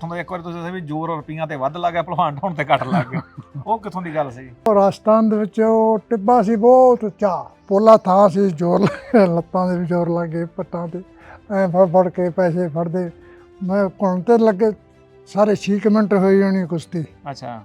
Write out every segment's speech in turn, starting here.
ਤੁਹਾਨੂੰ ਇੱਕ ਵਾਰ ਤੁਸੀਂ ਦੱਸਿਆ ਵੀ ਜ਼ੋਰ ਰੁਪਈਆਂ ਤੇ ਵੱਧ ਲੱਗ ਗਿਆ ਭਲਵਾਨ ਢਾਉਣ ਤੇ ਘੱਟ ਲੱਗ ਗਿਆ। ਉਹ ਕਿੱਥੋਂ ਦੀ ਗੱਲ ਸੀ ਉਹ ਰਾਜਸਥਾਨ ਦੇ ਵਿੱਚ ਉਹ ਟਿੱਬਾ ਸੀ ਬਹੁਤ ਉੱਚਾ। ਪੋਲਾ ਥਾਂ ਸੀ ਜ਼ੋਰ ਲੱਤਾਂ ਦੇ ਵੀ ਜ਼ੋਰ ਲੱਗੇ ਪੱਟਾਂ ਤੇ। ਐ ਫੜ ਫੜ ਕੇ ਪੈਸੇ ਫੜਦੇ। ਮੈਂ ਕੁਣ ਤੇ ਲੱਗੇ ਸਾਰੇ 6 ਮਿੰਟ ਹੋਈ ਹੋਣੀ ਕੁਸ਼ਤੀ। ਅੱਛਾ।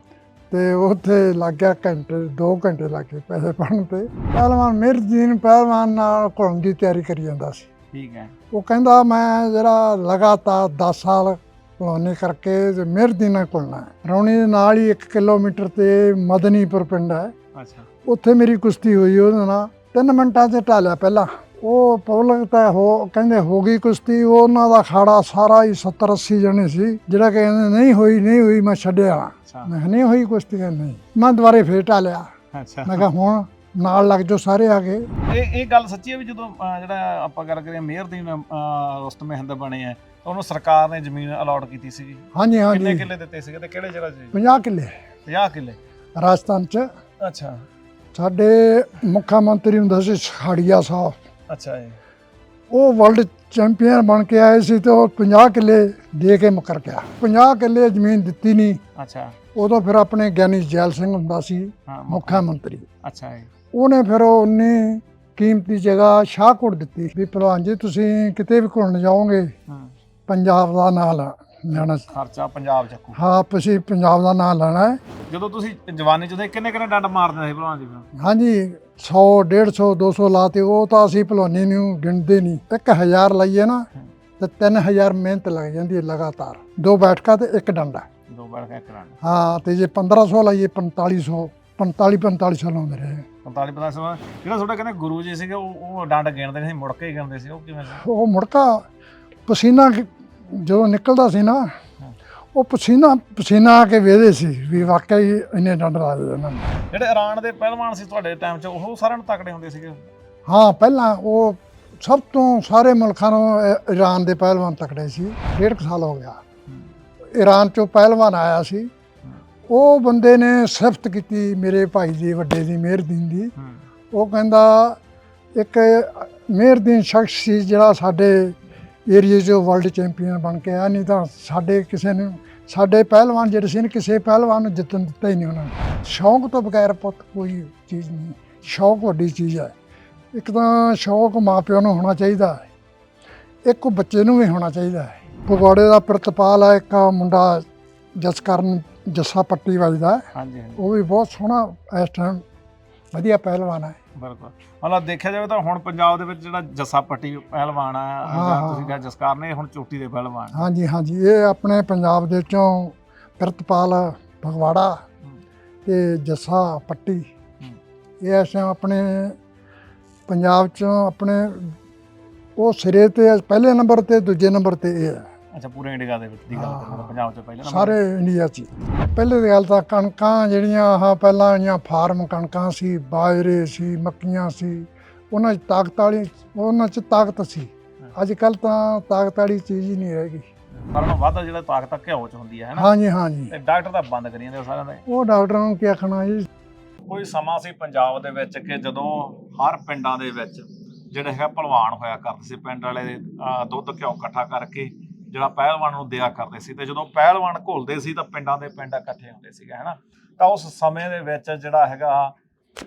ਤੇ ਉੱਥੇ ਲੱਗ ਗਿਆ ਘੰਟੇ 2 ਘੰਟੇ ਲੱਗੇ ਪੈਸੇ ਫੜਨ ਤੇ। ਪਹਿਲਵਾਨ ਮਿਰਦੀਨ ਪਹਿਲਵਾਨ ਨਾਲ ਕੁਣ ਦੀ ਤਿਆਰੀ ਕਰੀ ਜਾਂਦਾ ਸੀ। ਠੀਕ ਹੈ। ਉਹ ਕਹਿੰਦਾ ਮੈਂ ਜਿਹੜਾ ਲਗਾਤਾਰ 10 ਸਾਲ ਭਲਵਾਨੀ ਕਰਕੇ ਤੇ ਮਿਹਰਦੀ ਨਾਲ ਘੁਲਣਾ ਹੈ। ਰੌਣੀ ਦੇ ਨਾਲ ਹੀ 1 ਕਿਲੋਮੀਟਰ ਤੇ ਮਦਨੀਪੁਰ ਪਿੰਡ ਹੈ। ਅੱਛਾ। ਉੱਥੇ ਮੇਰੀ ਕੁਸ਼ਤੀ ਹੋਈ ਉਹਦੇ ਨਾਲ। 3 ਮਿੰਟਾਂ 'ਚ ਢਾਲਿਆ ਪਹਿਲਾਂ। ਉਹ ਪਬਲਿਕ ਤਾਂ ਹੋ ਕਹਿੰਦੇ ਹੋ ਗਈ ਕੁਸ਼ਤੀ। ਉਹਨਾਂ ਦਾ ਖਾੜਾ ਸਾਰਾ ਹੀ 70 80 ਜਣੇ ਸੀ। ਜਿਹੜਾ ਕਹਿੰਦੇ ਨਹੀਂ ਹੋਈ ਨਹੀਂ ਹੋਈ ਮੈਂ ਛੱਡਿਆ। ਮੈਂ ਨਹੀਂ ਹੋਈ ਕੁਸ਼ਤੀ ਕਹਿੰਦੇ ਨਹੀਂ। ਮੈਂ ਦੁਬਾਰੇ ਫੇਰ ਢਾਲਿਆ। ਅੱਛਾ। ਮੈਂ ਕਿਹਾ ਹੁਣ ਨਾਲ ਲੱਗ ਜਾਓ ਸਾਰੇ ਆ ਗਏ ਇਹ ਇਹ ਗੱਲ ਸੱਚੀ ਹੈ ਵੀ ਜਦੋਂ ਅਹ, ਜਿਹੜਾ ਆਪਾਂ ਗੱਲ ਕਰੀਏ ਮੇਹਰਦੀਨ ਅਹ, ਰੁਸਤਮ ਹਿੰਦ ਬਣੇ ਆ ਤਾਂ ਉਹਨੂੰ ਸਰਕਾਰ ਨੇ ਜ਼ਮੀਨ ਅਲਾਟ ਕੀਤੀ ਸੀਗੀ। ਹਾਂਜੀ ਕਿੰਨੇ ਹਾਂਜੀ ਕਿੱਲੇ ਦਿੱਤੇ ਸੀਗੇ ਤੇ ਕਿਹੜੇ ਜਗ੍ਹਾ 'ਚ 50 ਕਿੱਲੇ। 50 ਕਿੱਲੇ। ਰਾਜਸਥਾਨ 'ਚ। ਅੱਛਾ। ਸਾਡੇ ਮੁੱਖ ਮੰਤਰੀ ਹੁੰਦਾ ਸੀ ਸਖਾੜੀਆ ਸਾਹਿਬ। ਅੱਛਾ ਜੀ। ਉਹ ਵਰਲਡ ਚੈਂਪੀਅਨ ਬਣ ਕੇ ਆਏ ਸੀ ਤੇ ਉਹ 50 ਕਿੱਲੇ ਦੇ ਕੇ ਮੁਕਰ ਗਿਆ। 50 ਕਿੱਲੇ ਜ਼ਮੀਨ ਦਿੱਤੀ ਨਹੀਂ ਅੱਛਾ। ਉਦੋਂ ਫਿਰ ਆਪਣੇ ਗਿਆਨੀ ਜੈਲ ਸਿੰਘ ਹੁੰਦਾ ਸੀ ਹਾਂ ਮੁੱਖ ਮੰਤਰੀ। ਅੱਛਾ ਜੀ। ਉਹਨੇ ਫਿਰ ਉਹ ਉਨੀ ਕੀਮਤੀ ਜਗ੍ਹਾ ਸ਼ਾਹਕੋਟ ਦਿੱਤੀ ਵੀ ਭਲਵਾਨ ਜੀ ਤੁਸੀਂ ਕਿਤੇ ਵੀ ਘੁਲਣ ਜਾਓਗੇ ਪੰਜਾਬ ਦਾ ਨਾਂ ਲੈਣਾ ਖਰਚਾ ਪੰਜਾਬ ਚੱਕੂ। ਹਾਂ ਤੁਸੀਂ ਪੰਜਾਬ ਦਾ ਨਾਂ ਲੈਣਾ ਹੈ। ਜਦੋਂ ਤੁਸੀਂ ਜਵਾਨੀ ਚ ਉਹਦੇ ਕਿੰਨੇ ਕਿੰਨੇ ਡੰਡ ਮਾਰਦੇ ਸੀ ਭਲਵਾਨ ਜੀ ਹਾਂਜੀ 100 150 200 ਲਾਤੇ ਉਹ ਤਾਂ ਅਸੀਂ ਭਲਵਾਨੀ ਨੂੰ ਗਿਣਦੇ ਨਹੀਂ। 1000 ਲਈਏ ਨਾ ਤੇ 3000 ਮਿਹਨਤ ਲੱਗ ਜਾਂਦੀ ਹੈ ਲਗਾਤਾਰ। ਦੋ ਬੈਠਕਾਂ ਤੇ ਇੱਕ ਡੰਡਾ। ਦੋ ਬੈਠ ਕੇ ਕਰਾਂ ਹਾਂ ਤੇ ਜੇ 1500 ਲਾਈਏ 4500 45 4500 ਲਾਉਂਦੇ ਰਹੇ। 45 50 ਸਮਾਂ ਜਿਹੜਾ ਤੁਹਾਡਾ ਕਹਿੰਦੇ ਗੁਰੂ ਜੀ ਸੀਗੇ ਉਹ ਉਹ ਡੰਡ ਗਿਣਦੇ ਸੀ ਮੁੜ ਕੇ ਹੀ ਗਿਣਦੇ ਸੀ ਉਹ ਕਿਵੇਂ ਸੀ? ਉਹ ਮੁੜਕਾ ਪਸੀਨਾ ਕਿ- ਜਦੋਂ ਨਿਕਲਦਾ ਸੀ ਨਾ ਉਹ ਪਸੀਨਾ ਪਸੀਨਾ ਆ ਕੇ ਵੇਦੇ ਸੀ ਵੀ ਵਾਕਈ ਇੰਨੇ ਡੰਡ ਲਾ ਦੇ ਇਹਨਾਂ ਨੇ। ਜਿਹੜੇ ਇਰਾਨ ਦੇ ਪਹਿਲਵਾਨ ਸੀ ਤੁਹਾਡੇ ਟਾਈਮ 'ਚ ਉਹ ਸਾਰਿਆਂ ਨੂੰ ਤਕੜੇ ਹੁੰਦੇ ਸੀਗੇ? ਹਾਂ ਪਹਿਲਾਂ ਉਹ ਸਭ ਤੋਂ ਸਾਰੇ ਮੁਲਕਾਂ ਨੂੰ ਇ- ਈਰਾਨ ਦੇ ਪਹਿਲਵਾਨ ਤਕੜੇ ਸੀ। ਡੇਢ ਕੁ ਸਾਲ ਹੋ ਗਿਆ। ਈਰਾਨ ਚੋਂ ਪਹਿਲਵਾਨ ਆਇਆ ਸੀ। ਉਹ ਬੰਦੇ ਨੇ ਸਿਫਤ ਕੀਤੀ ਮੇਰੇ ਭਾਈ ਦੀ ਵੱਡੇ ਦੀ ਮਿਹਰਦੀਨ ਦੀ। ਉਹ ਕਹਿੰਦਾ ਇੱਕ ਮਿਹਰਦੀਨ ਸ਼ਖਸ ਸੀ ਜਿਹੜਾ ਸਾਡੇ ਏਰੀਏ 'ਚੋਂ ਵਰਲਡ ਚੈਂਪੀਅਨ ਬਣ ਕੇ ਆਇਆ ਨਹੀਂ ਤਾਂ ਸਾਡੇ ਕਿਸੇ ਨੂੰ ਸਾਡੇ ਪਹਿਲਵਾਨ ਜਿਹੜੇ ਸੀ ਨਾ, ਕਿਸੇ ਪਹਿਲਵਾਨ ਨੂੰ ਜਿੱਤਣ ਦਿੱਤਾ ਹੀ ਨਹੀਂ ਉਹਨਾਂ ਨੇ। ਸ਼ੌਂਕ ਤੋਂ ਬਗੈਰ ਪੁੱਤ ਕੋਈ ਚੀਜ਼ ਨਹੀਂ। ਸ਼ੌਂਕ ਵੱਡੀ ਚੀਜ਼ ਹੈ ਇੱਕ ਤਾਂ ਸ਼ੌਂਕ ਮਾਪਿਆਂ ਨੂੰ ਹੋਣਾ ਚਾਹੀਦਾ ਹੈ। ਇੱਕ ਬੱਚੇ ਨੂੰ ਵੀ ਹੋਣਾ ਚਾਹੀਦਾ ਹੈ। ਪਗੋੜੇ ਦਾ ਪ੍ਰਤਪਾਲ ਹੈ ਇੱਕ ਮੁੰਡਾ ਜਸਕਰਨ ਜੱਸਾ ਪੱਟੀ ਵੱਜਦਾ ਹੈ। ਹਾਂਜੀ ਹਾਂਜੀ। ਉਹ ਵੀ ਬਹੁਤ ਸੋਹਣਾ ਇਸ ਟਾਈਮ ਵਧੀਆ ਪਹਿਲਵਾਨ ਹੈ। ਬਿਲਕੁਲ। ਮਤਲਬ ਦੇਖਿਆ ਜਾਵੇ ਤਾਂ ਹੁਣ ਪੰਜਾਬ ਦੇ ਵਿੱਚ ਜਿਹੜਾ ਜੱਸਾ ਪੱਟੀ ਪਹਿਲਵਾਨ ਆ ਹਾਂ, ਜਾਂ ਹਾਂ। ਤੁਸੀਂ ਕਿਹਾ ਜਸਕਾਰ ਨੇ ਹੁਣ ਚੋਟੀ ਦੇ ਪਹਿਲਵਾਨ ਹਾਂਜੀ ਹਾਂਜੀ। ਇਹ ਆਪਣੇ ਪੰਜਾਬ ਦੇ ਚੋਂ ਪ੍ਰਿਤਪਾਲ ਫਗਵਾੜਾ ਤੇ ਜੱਸਾ ਪੱਟੀ। ਇਹ ਇਸ ਟਾਈਮ ਆਪਣੇ ਪੰਜਾਬ ਚੋਂ ਆਪਣੇ ਉਹ ਸਿਰੇ ਤੇ ਪਹਿਲੇ ਨੰਬਰ ਤੇ ਦੂਜੇ ਨੰਬਰ ਤੇ ਇਹ ਹੈ ਅੱਛਾ ਪੂਰੇ ਇੰਡੀਆ ਦੇ ਵਿੱਚ ਦੀ ਗੱਲ ਹਾਂ। ਪੰਜਾਬ 'ਚ ਪਹਿਲੇ ਸਾਰੇ ਇੰਡੀਆ 'ਚ। ਪਹਿਲੇ ਦੀ ਗੱਲ ਤਾਂ ਕਣਕਾਂ ਜਿਹੜੀਆਂ ਆਹ ਪਹਿਲਾਂ ਆਈਆਂ ਫਾਰਮ ਕਣਕਾਂ ਸੀ ਬਾਜਰੇ ਸੀ ਮੱਕੀਆਂ ਸੀ ਉਹਨਾਂ 'ਚ ਤਾਕਤ ਵਾਲੀ ਉਹਨਾਂ 'ਚ ਤਾਕਤ ਸੀ। ਅੱਜ ਕੱਲ ਤਾਂ ਤਾਕਤ ਵਾਲੀ ਚੀਜ਼ ਹੀ ਨਹੀਂ ਰਹਿ ਗਈ। ਸਾਰਿਆਂ ਨਾਲੋਂ ਵੱਧ ਜਿਹੜਾ ਤਾਕਤ ਘਿਓ 'ਚ ਹੁੰਦੀ ਹੈ ਹੈ ਨਾ? ਹਾਂਜੀ ਹਾਂਜੀ। ਤੇ ਡਾਕਟਰ ਤਾਂ ਬੰਦ ਕਰੀ ਜਾਂਦੇ ਸਾਰਿਆਂ ਦੇ ਉਹ ਡਾਕਟਰਾਂ ਨੂੰ ਕੀ ਆਖਣਾ ਜੀ? ਕੋਈ ਸਮਾਂ ਸੀ ਪੰਜਾਬ ਦੇ ਵਿੱਚ ਕਿ ਜਦੋਂ ਹਰ ਪਿੰਡਾਂ ਦੇ ਵਿੱਚ ਜਿਹੜੇ ਹੈਗਾ ਭਲਵਾਨ ਹੋਇਆ ਕਰਦੇ ਸੀ ਪਿੰਡ ਵਾਲੇ ਦੁੱਧ ਘਿਓ ਇਕੱਠਾ ਕਰਕੇ ਜਿਹੜਾ ਪਹਿਲਵਾਨ ਨੂੰ ਦਿਆ ਕਰਦੇ ਸੀ ਤੇ ਜਦੋਂ ਪਹਿਲਵਾਨ ਘੁਲਦੇ ਸੀ ਤਾਂ ਪਿੰਡਾਂ ਦੇ ਪਿੰਡ ਇਕੱਠੇ ਹੁੰਦੇ ਸੀਗੇ, ਹੈਨਾ? ਤਾਂ ਉਸ ਸਮੇਂ ਦੇ ਵਿੱਚ ਜਿਹੜਾ ਹੈਗਾ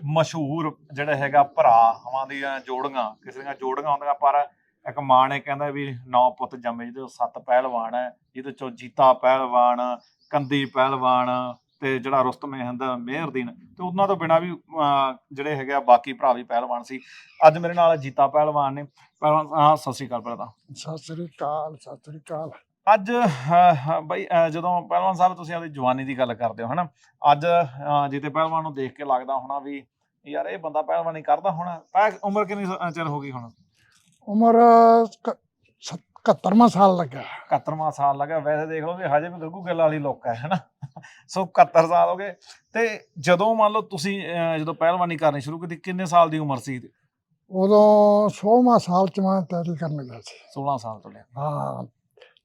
ਮਸ਼ਹੂਰ ਜਿਹੜਾ ਹੈਗਾ ਭਰਾਵਾਂ ਦੀਆਂ ਜੋੜੀਆਂ, ਕਿਸੇ ਦੀਆਂ ਜੋੜੀਆਂ ਹੁੰਦੀਆਂ, ਪਰ ਇੱਕ ਮਾਂ ਨੇ ਕਹਿੰਦਾ ਵੀ ਨੌ ਪੁੱਤ ਜੰਮੇ ਜਿਹਦੇ ਸੱਤ ਪਹਿਲਵਾਨ ਹੈ, ਜਿਹਦੇ ਚੋਂ ਜੀਤਾ ਪਹਿਲਵਾਨ, ਕੰਦੀ ਪਹਿਲਵਾਨ ਤੇ ਜਿਹੜਾ ਰੁਸਤਮ ਹਿੰਦ ਮਿਹਰਦੀਨ ਤੇ ਉਹਨਾਂ ਤੋਂ ਬਿਨਾ ਵੀ ਜਿਹੜੇ ਹੈਗੇ ਆ ਬਾਕੀ ਭਰਾ ਵੀ ਪਹਿਲਵਾਨ ਸੀ। ਅੱਜ ਮੇਰੇ ਨਾਲ ਜੀਤਾ ਪਹਿਲਵਾਨ ਨੇ। ਪਹਿਲਵਾਨ ਹਾਂ ਸਤਿ ਸ਼੍ਰੀ ਅਕਾਲ ਤਾਂ। ਸਤਿ ਸ੍ਰੀ ਅਕਾਲ ਸਤਿ ਸ੍ਰੀ ਅਕਾਲ। ਅੱਜ ਬਈ ਜਦੋਂ ਪਹਿਲਵਾਨ ਸਾਹਿਬ ਤੁਸੀਂ ਆਪਣੀ ਜਵਾਨੀ ਦੀ ਗੱਲ ਕਰਦੇ ਹੋ ਹਨਾ? ਅੱਜ ਜੀਤੇ ਪਹਿਲਵਾਨ ਨੂੰ ਦੇਖ ਕੇ ਲੱਗਦਾ ਹੋਣਾ ਵੀ ਯਾਰ ਇਹ ਬੰਦਾ ਪਹਿਲਵਾਨੀ ਕਰਦਾ ਹੋਣਾ। ਪੈ ਉਮਰ ਕਿੰਨੀ ਚਿਰ ਹੋ ਗਈ ਹੁਣ? ਉਮਰ 71ਵਾਂ ਸਾਲ ਲੱਗਾ। 71ਵਾਂ ਸਾਲ ਲੱਗਾ। ਵੈਸੇ ਦੇਖ ਲਓ ਵੀ ਹਜੇ ਵੀ ਗੱਗੂ ਗਿੱਲ ਵਾਲੀ ਲੋਕ ਹੈ ਹਨਾ? ਸੋ 71 ਸਾਲ ਹੋ ਗਏ। ਤੇ ਜਦੋਂ ਮੰਨ ਲਓ ਤੁਸੀਂ ਜਦੋਂ ਪਹਿਲਵਾਨੀ ਕਰਨੀ ਸ਼ੁਰੂ ਕੀਤੀ ਕਿੰਨੇ ਸਾਲ ਦੀ ਉਮਰ ਸੀ? ਉਦੋਂ 16ਵਾਂ ਸਾਲ ਚ ਮੈਂ ਤਿਆਰੀ ਕਰਨ ਲੱਗਾ ਸੀ। 16 ਸਾਲ ਤੋਂ ਲੈ ਹਾਂ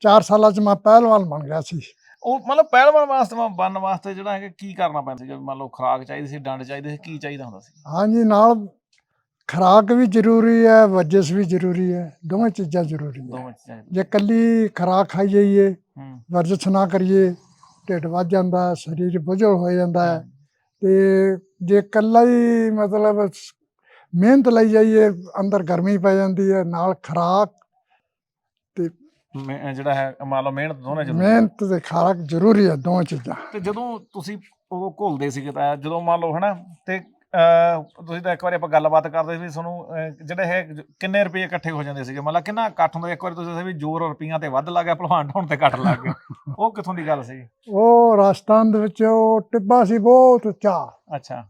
4 ਸਾਲਾਂ ਚ ਮੈਂ ਪਹਿਲਵਾਨ ਬਣ ਗਿਆ ਸੀ। ਉਹ ਮਤਲਬ ਪਹਿਲਵਾਨ ਵਾਸਤੇ ਮੈਂ ਬਣਨ ਵਾਸਤੇ ਜਿਹੜਾ ਹੈ ਕੀ ਕਰਨਾ ਪੈਂਦਾ ਸੀ? ਜੇ ਮੰਨ ਲਓ ਖੁਰਾਕ ਚਾਹੀਦੀ ਸੀ ਡੰਡ ਚਾਹੀਦੇ ਸੀ ਕੀ ਚਾਹੀਦਾ ਹੁੰਦਾ ਸੀ? ਹਾਂਜੀ ਨਾਲ ਖੁਰਾਕ ਵੀ ਜ਼ਰੂਰੀ ਹੈ ਵਰਜਿਸ਼ ਵੀ ਜ਼ਰੂਰੀ ਹੈ ਦੋਵੇਂ ਚੀਜ਼ਾਂ ਜ਼ਰੂਰੀ ਹੈ। ਦੋਵੇਂ ਚੀਜ਼ਾਂ ਜੇ ਕੱਲੀ ਖੁਰਾਕ ਖਾਈ ਜਾਈਏ ਵਰਜਿਸ਼ ਨਾ ਕਰੀਏ ਢਿੱਡ ਵੱਧ ਜਾਂਦਾ ਹੈ, ਸਰੀਰ ਬੁਝਲ ਹੋ ਜਾਂਦਾ ਹੈ। ਤੇ ਜੇ ਇਕੱਲਾ ਹੀ ਮਤਲਬ ਸ- ਮਿਹਨਤ ਲਈ ਜਾਈਏ ਅੰਦਰ ਗਰਮੀ ਪੈ ਜਾਂਦੀ ਹੈ ਨਾਲ ਖਰਾਕ ਮੈਂ- ਜਿਹੜਾ ਹੈ ਮੰਨ ਲਓ ਮਿਹਨਤ ਦੋਨੇ ਜ਼ਰੂਰੀ। ਮਿਹਨਤ ਤੇ ਖਰਾਕ ਜ਼ਰੂਰੀ ਹੈ ਦੋਵੇਂ ਚੀਜ਼ਾਂ। ਤੇ ਜਦੋਂ ਤੁਸੀਂ ਉਦੋਂ ਘੁਲਦੇ ਸੀਗੇ ਤਾਂ ਜਦੋਂ ਮੰਨ ਲਓ ਹਨਾ ਤੇ ਤੁਸੀਂ ਤਾਂ ਇੱਕ ਵਾਰੀ ਆਪਾਂ ਗੱਲਬਾਤ ਕਰਦੇ ਸੀ ਵੀ ਤੁਹਾਨੂੰ ਜਿਹੜੇ ਹੈ ਕਿੰਨੇ ਰੁਪਏ ਇਕੱਠੇ ਹੋ ਜਾਂਦੇ ਸੀਗੇ? ਮਤਲਬ ਕਿੰਨਾ ਇਕੱਠ ਹੁੰਦਾ? ਇੱਕ ਵਾਰੀ ਤੁਸੀਂ ਦੱਸਿਆ ਵੀ ਜ਼ੋਰ ਰੁਪਈਆਂ ਤੇ ਵੱਧ ਲੱਗ ਗਿਆ ਭਲਵਾਨ ਢਾਉਣ ਤੇ ਘੱਟ ਲੱਗ ਗਿਆ। ਉਹ ਕਿੱਥੋਂ ਦੀ ਗੱਲ ਸੀ ਉਹ ਰਾਜਸਥਾਨ ਦੇ ਵਿੱਚ ਉਹ ਟਿੱਬਾ ਸੀ ਬਹੁਤ ਉੱਚਾ। ਅੱਛਾ।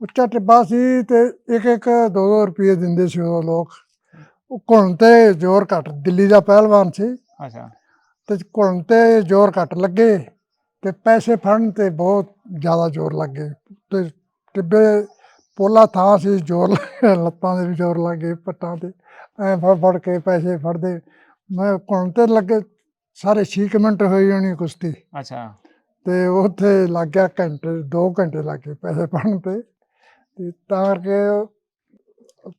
ਉੱਚਾ ਟਿੱਬਾ ਸੀ ਤੇ ਇੱਕ ਇੱਕ ਦੋ ਦੋ ਰੁਪਏ ਦਿੰਦੇ ਸੀ ਉਹ ਲੋਕ। ਉਹ ਘੁਲਣ ਤੇ ਜ਼ੋਰ ਘੱਟ ਦਿੱਲੀ ਦਾ ਪਹਿਲਵਾਨ ਸੀ। ਅੱਛਾ। ਤੇ ਘੁਲਣ ਤੇ ਜ਼ੋਰ ਘੱਟ ਲੱਗੇ ਤੇ ਪੈਸੇ ਫੜਨ ਤੇ ਬਹੁਤ ਜ਼ਿਆਦਾ ਜ਼ੋਰ ਲੱਗੇ। ਤੇ ਟਿੱਬੇ ਪੋਲਾ ਥਾਂ ਸੀ ਜ਼ੋਰ ਲੱਗੇ, ਲੱਤਾਂ ਦੇ ਵੀ ਜ਼ੋਰ ਲੱਗੇ ਪੱਟਾਂ ਤੇ। ਐ ਫੜ ਫੜ ਕੇ ਪੈਸੇ ਫੜਦੇ। ਮੈਂ ਘੁਲਣ ਤੇ ਲੱਗੇ ਸਾਰੇ 6 ਮਿੰਟ ਹੋਈ ਹੋਣੀ ਕੁਸ਼ਤੀ। ਅੱਛਾ। ਤੇ ਉੱਥੇ ਲੱਗ ਗਿਆ ਘੰਟੇ 2 ਘੰਟੇ ਲੱਗੇ ਪੈਸੇ ਫੜਨ ਤੇ। ਤੇ ਤਾਂ ਕਰਕੇ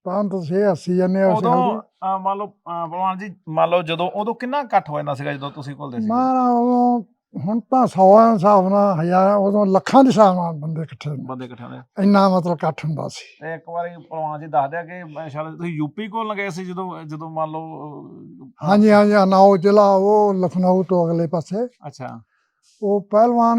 ਤਾਂ ਤੁਸੀਂ ਹੱਸੀ ਜਾਂਦੇ ਹੋ ਉਦੋਂ ਅਹ, ਮੰਨ ਲਓ ਅਹ, ਭਲਵਾਨ ਜੀ ਮੰਨ ਲਓ ਜਦੋਂ ਉਦੋਂ ਕਿੰਨਾ ਇਕੱਠ ਹੋ ਜਾਂਦਾ ਸੀਗਾ ਜਦੋਂ ਤੁਸੀਂ ਘੁਲਦੇ ਸੀ ਮਾਰਾ ਹੁਣ ਤਾਂ ਸੌਆਂ ਦੇ ਹਿਸਾਬ ਨਾਲ ਹਜ਼ਾਰ ਉਦੋਂ ਲੱਖਾਂ ਦੇ ਹਿਸਾਬ ਨਾਲ ਬੰਦੇ ਇਕੱਠੇ ਹੁੰਦੇ। ਬੰਦੇ ਇਕੱਠੇ ਹੁੰਦੇ ਇੰਨਾ ਮਤਲਬ ਇਕੱਠ ਹੁੰਦਾ ਸੀ। ਤੇ ਇੱਕ ਵਾਰੀ ਭਲਵਾਨ ਜੀ ਦੱਸਦੇ ਆ ਕਿ ਸ਼ਾਇਦ ਤੁਸੀਂ ਯੂਪੀ ਕੋਲ ਗਏ ਸੀ ਜਦੋਂ ਜਦੋਂ ਮੰਨ ਲਓ ਹਾਂਜੀ ਹਾਂਜੀ ਅਨਾਉ ਜ਼ਿਲ੍ਹਾ ਉਹ ਲਖਨਊ ਤੋਂ ਅਗਲੇ ਪਾਸੇ। ਅੱਛਾ। ਉਹ ਪਹਿਲਵਾਨ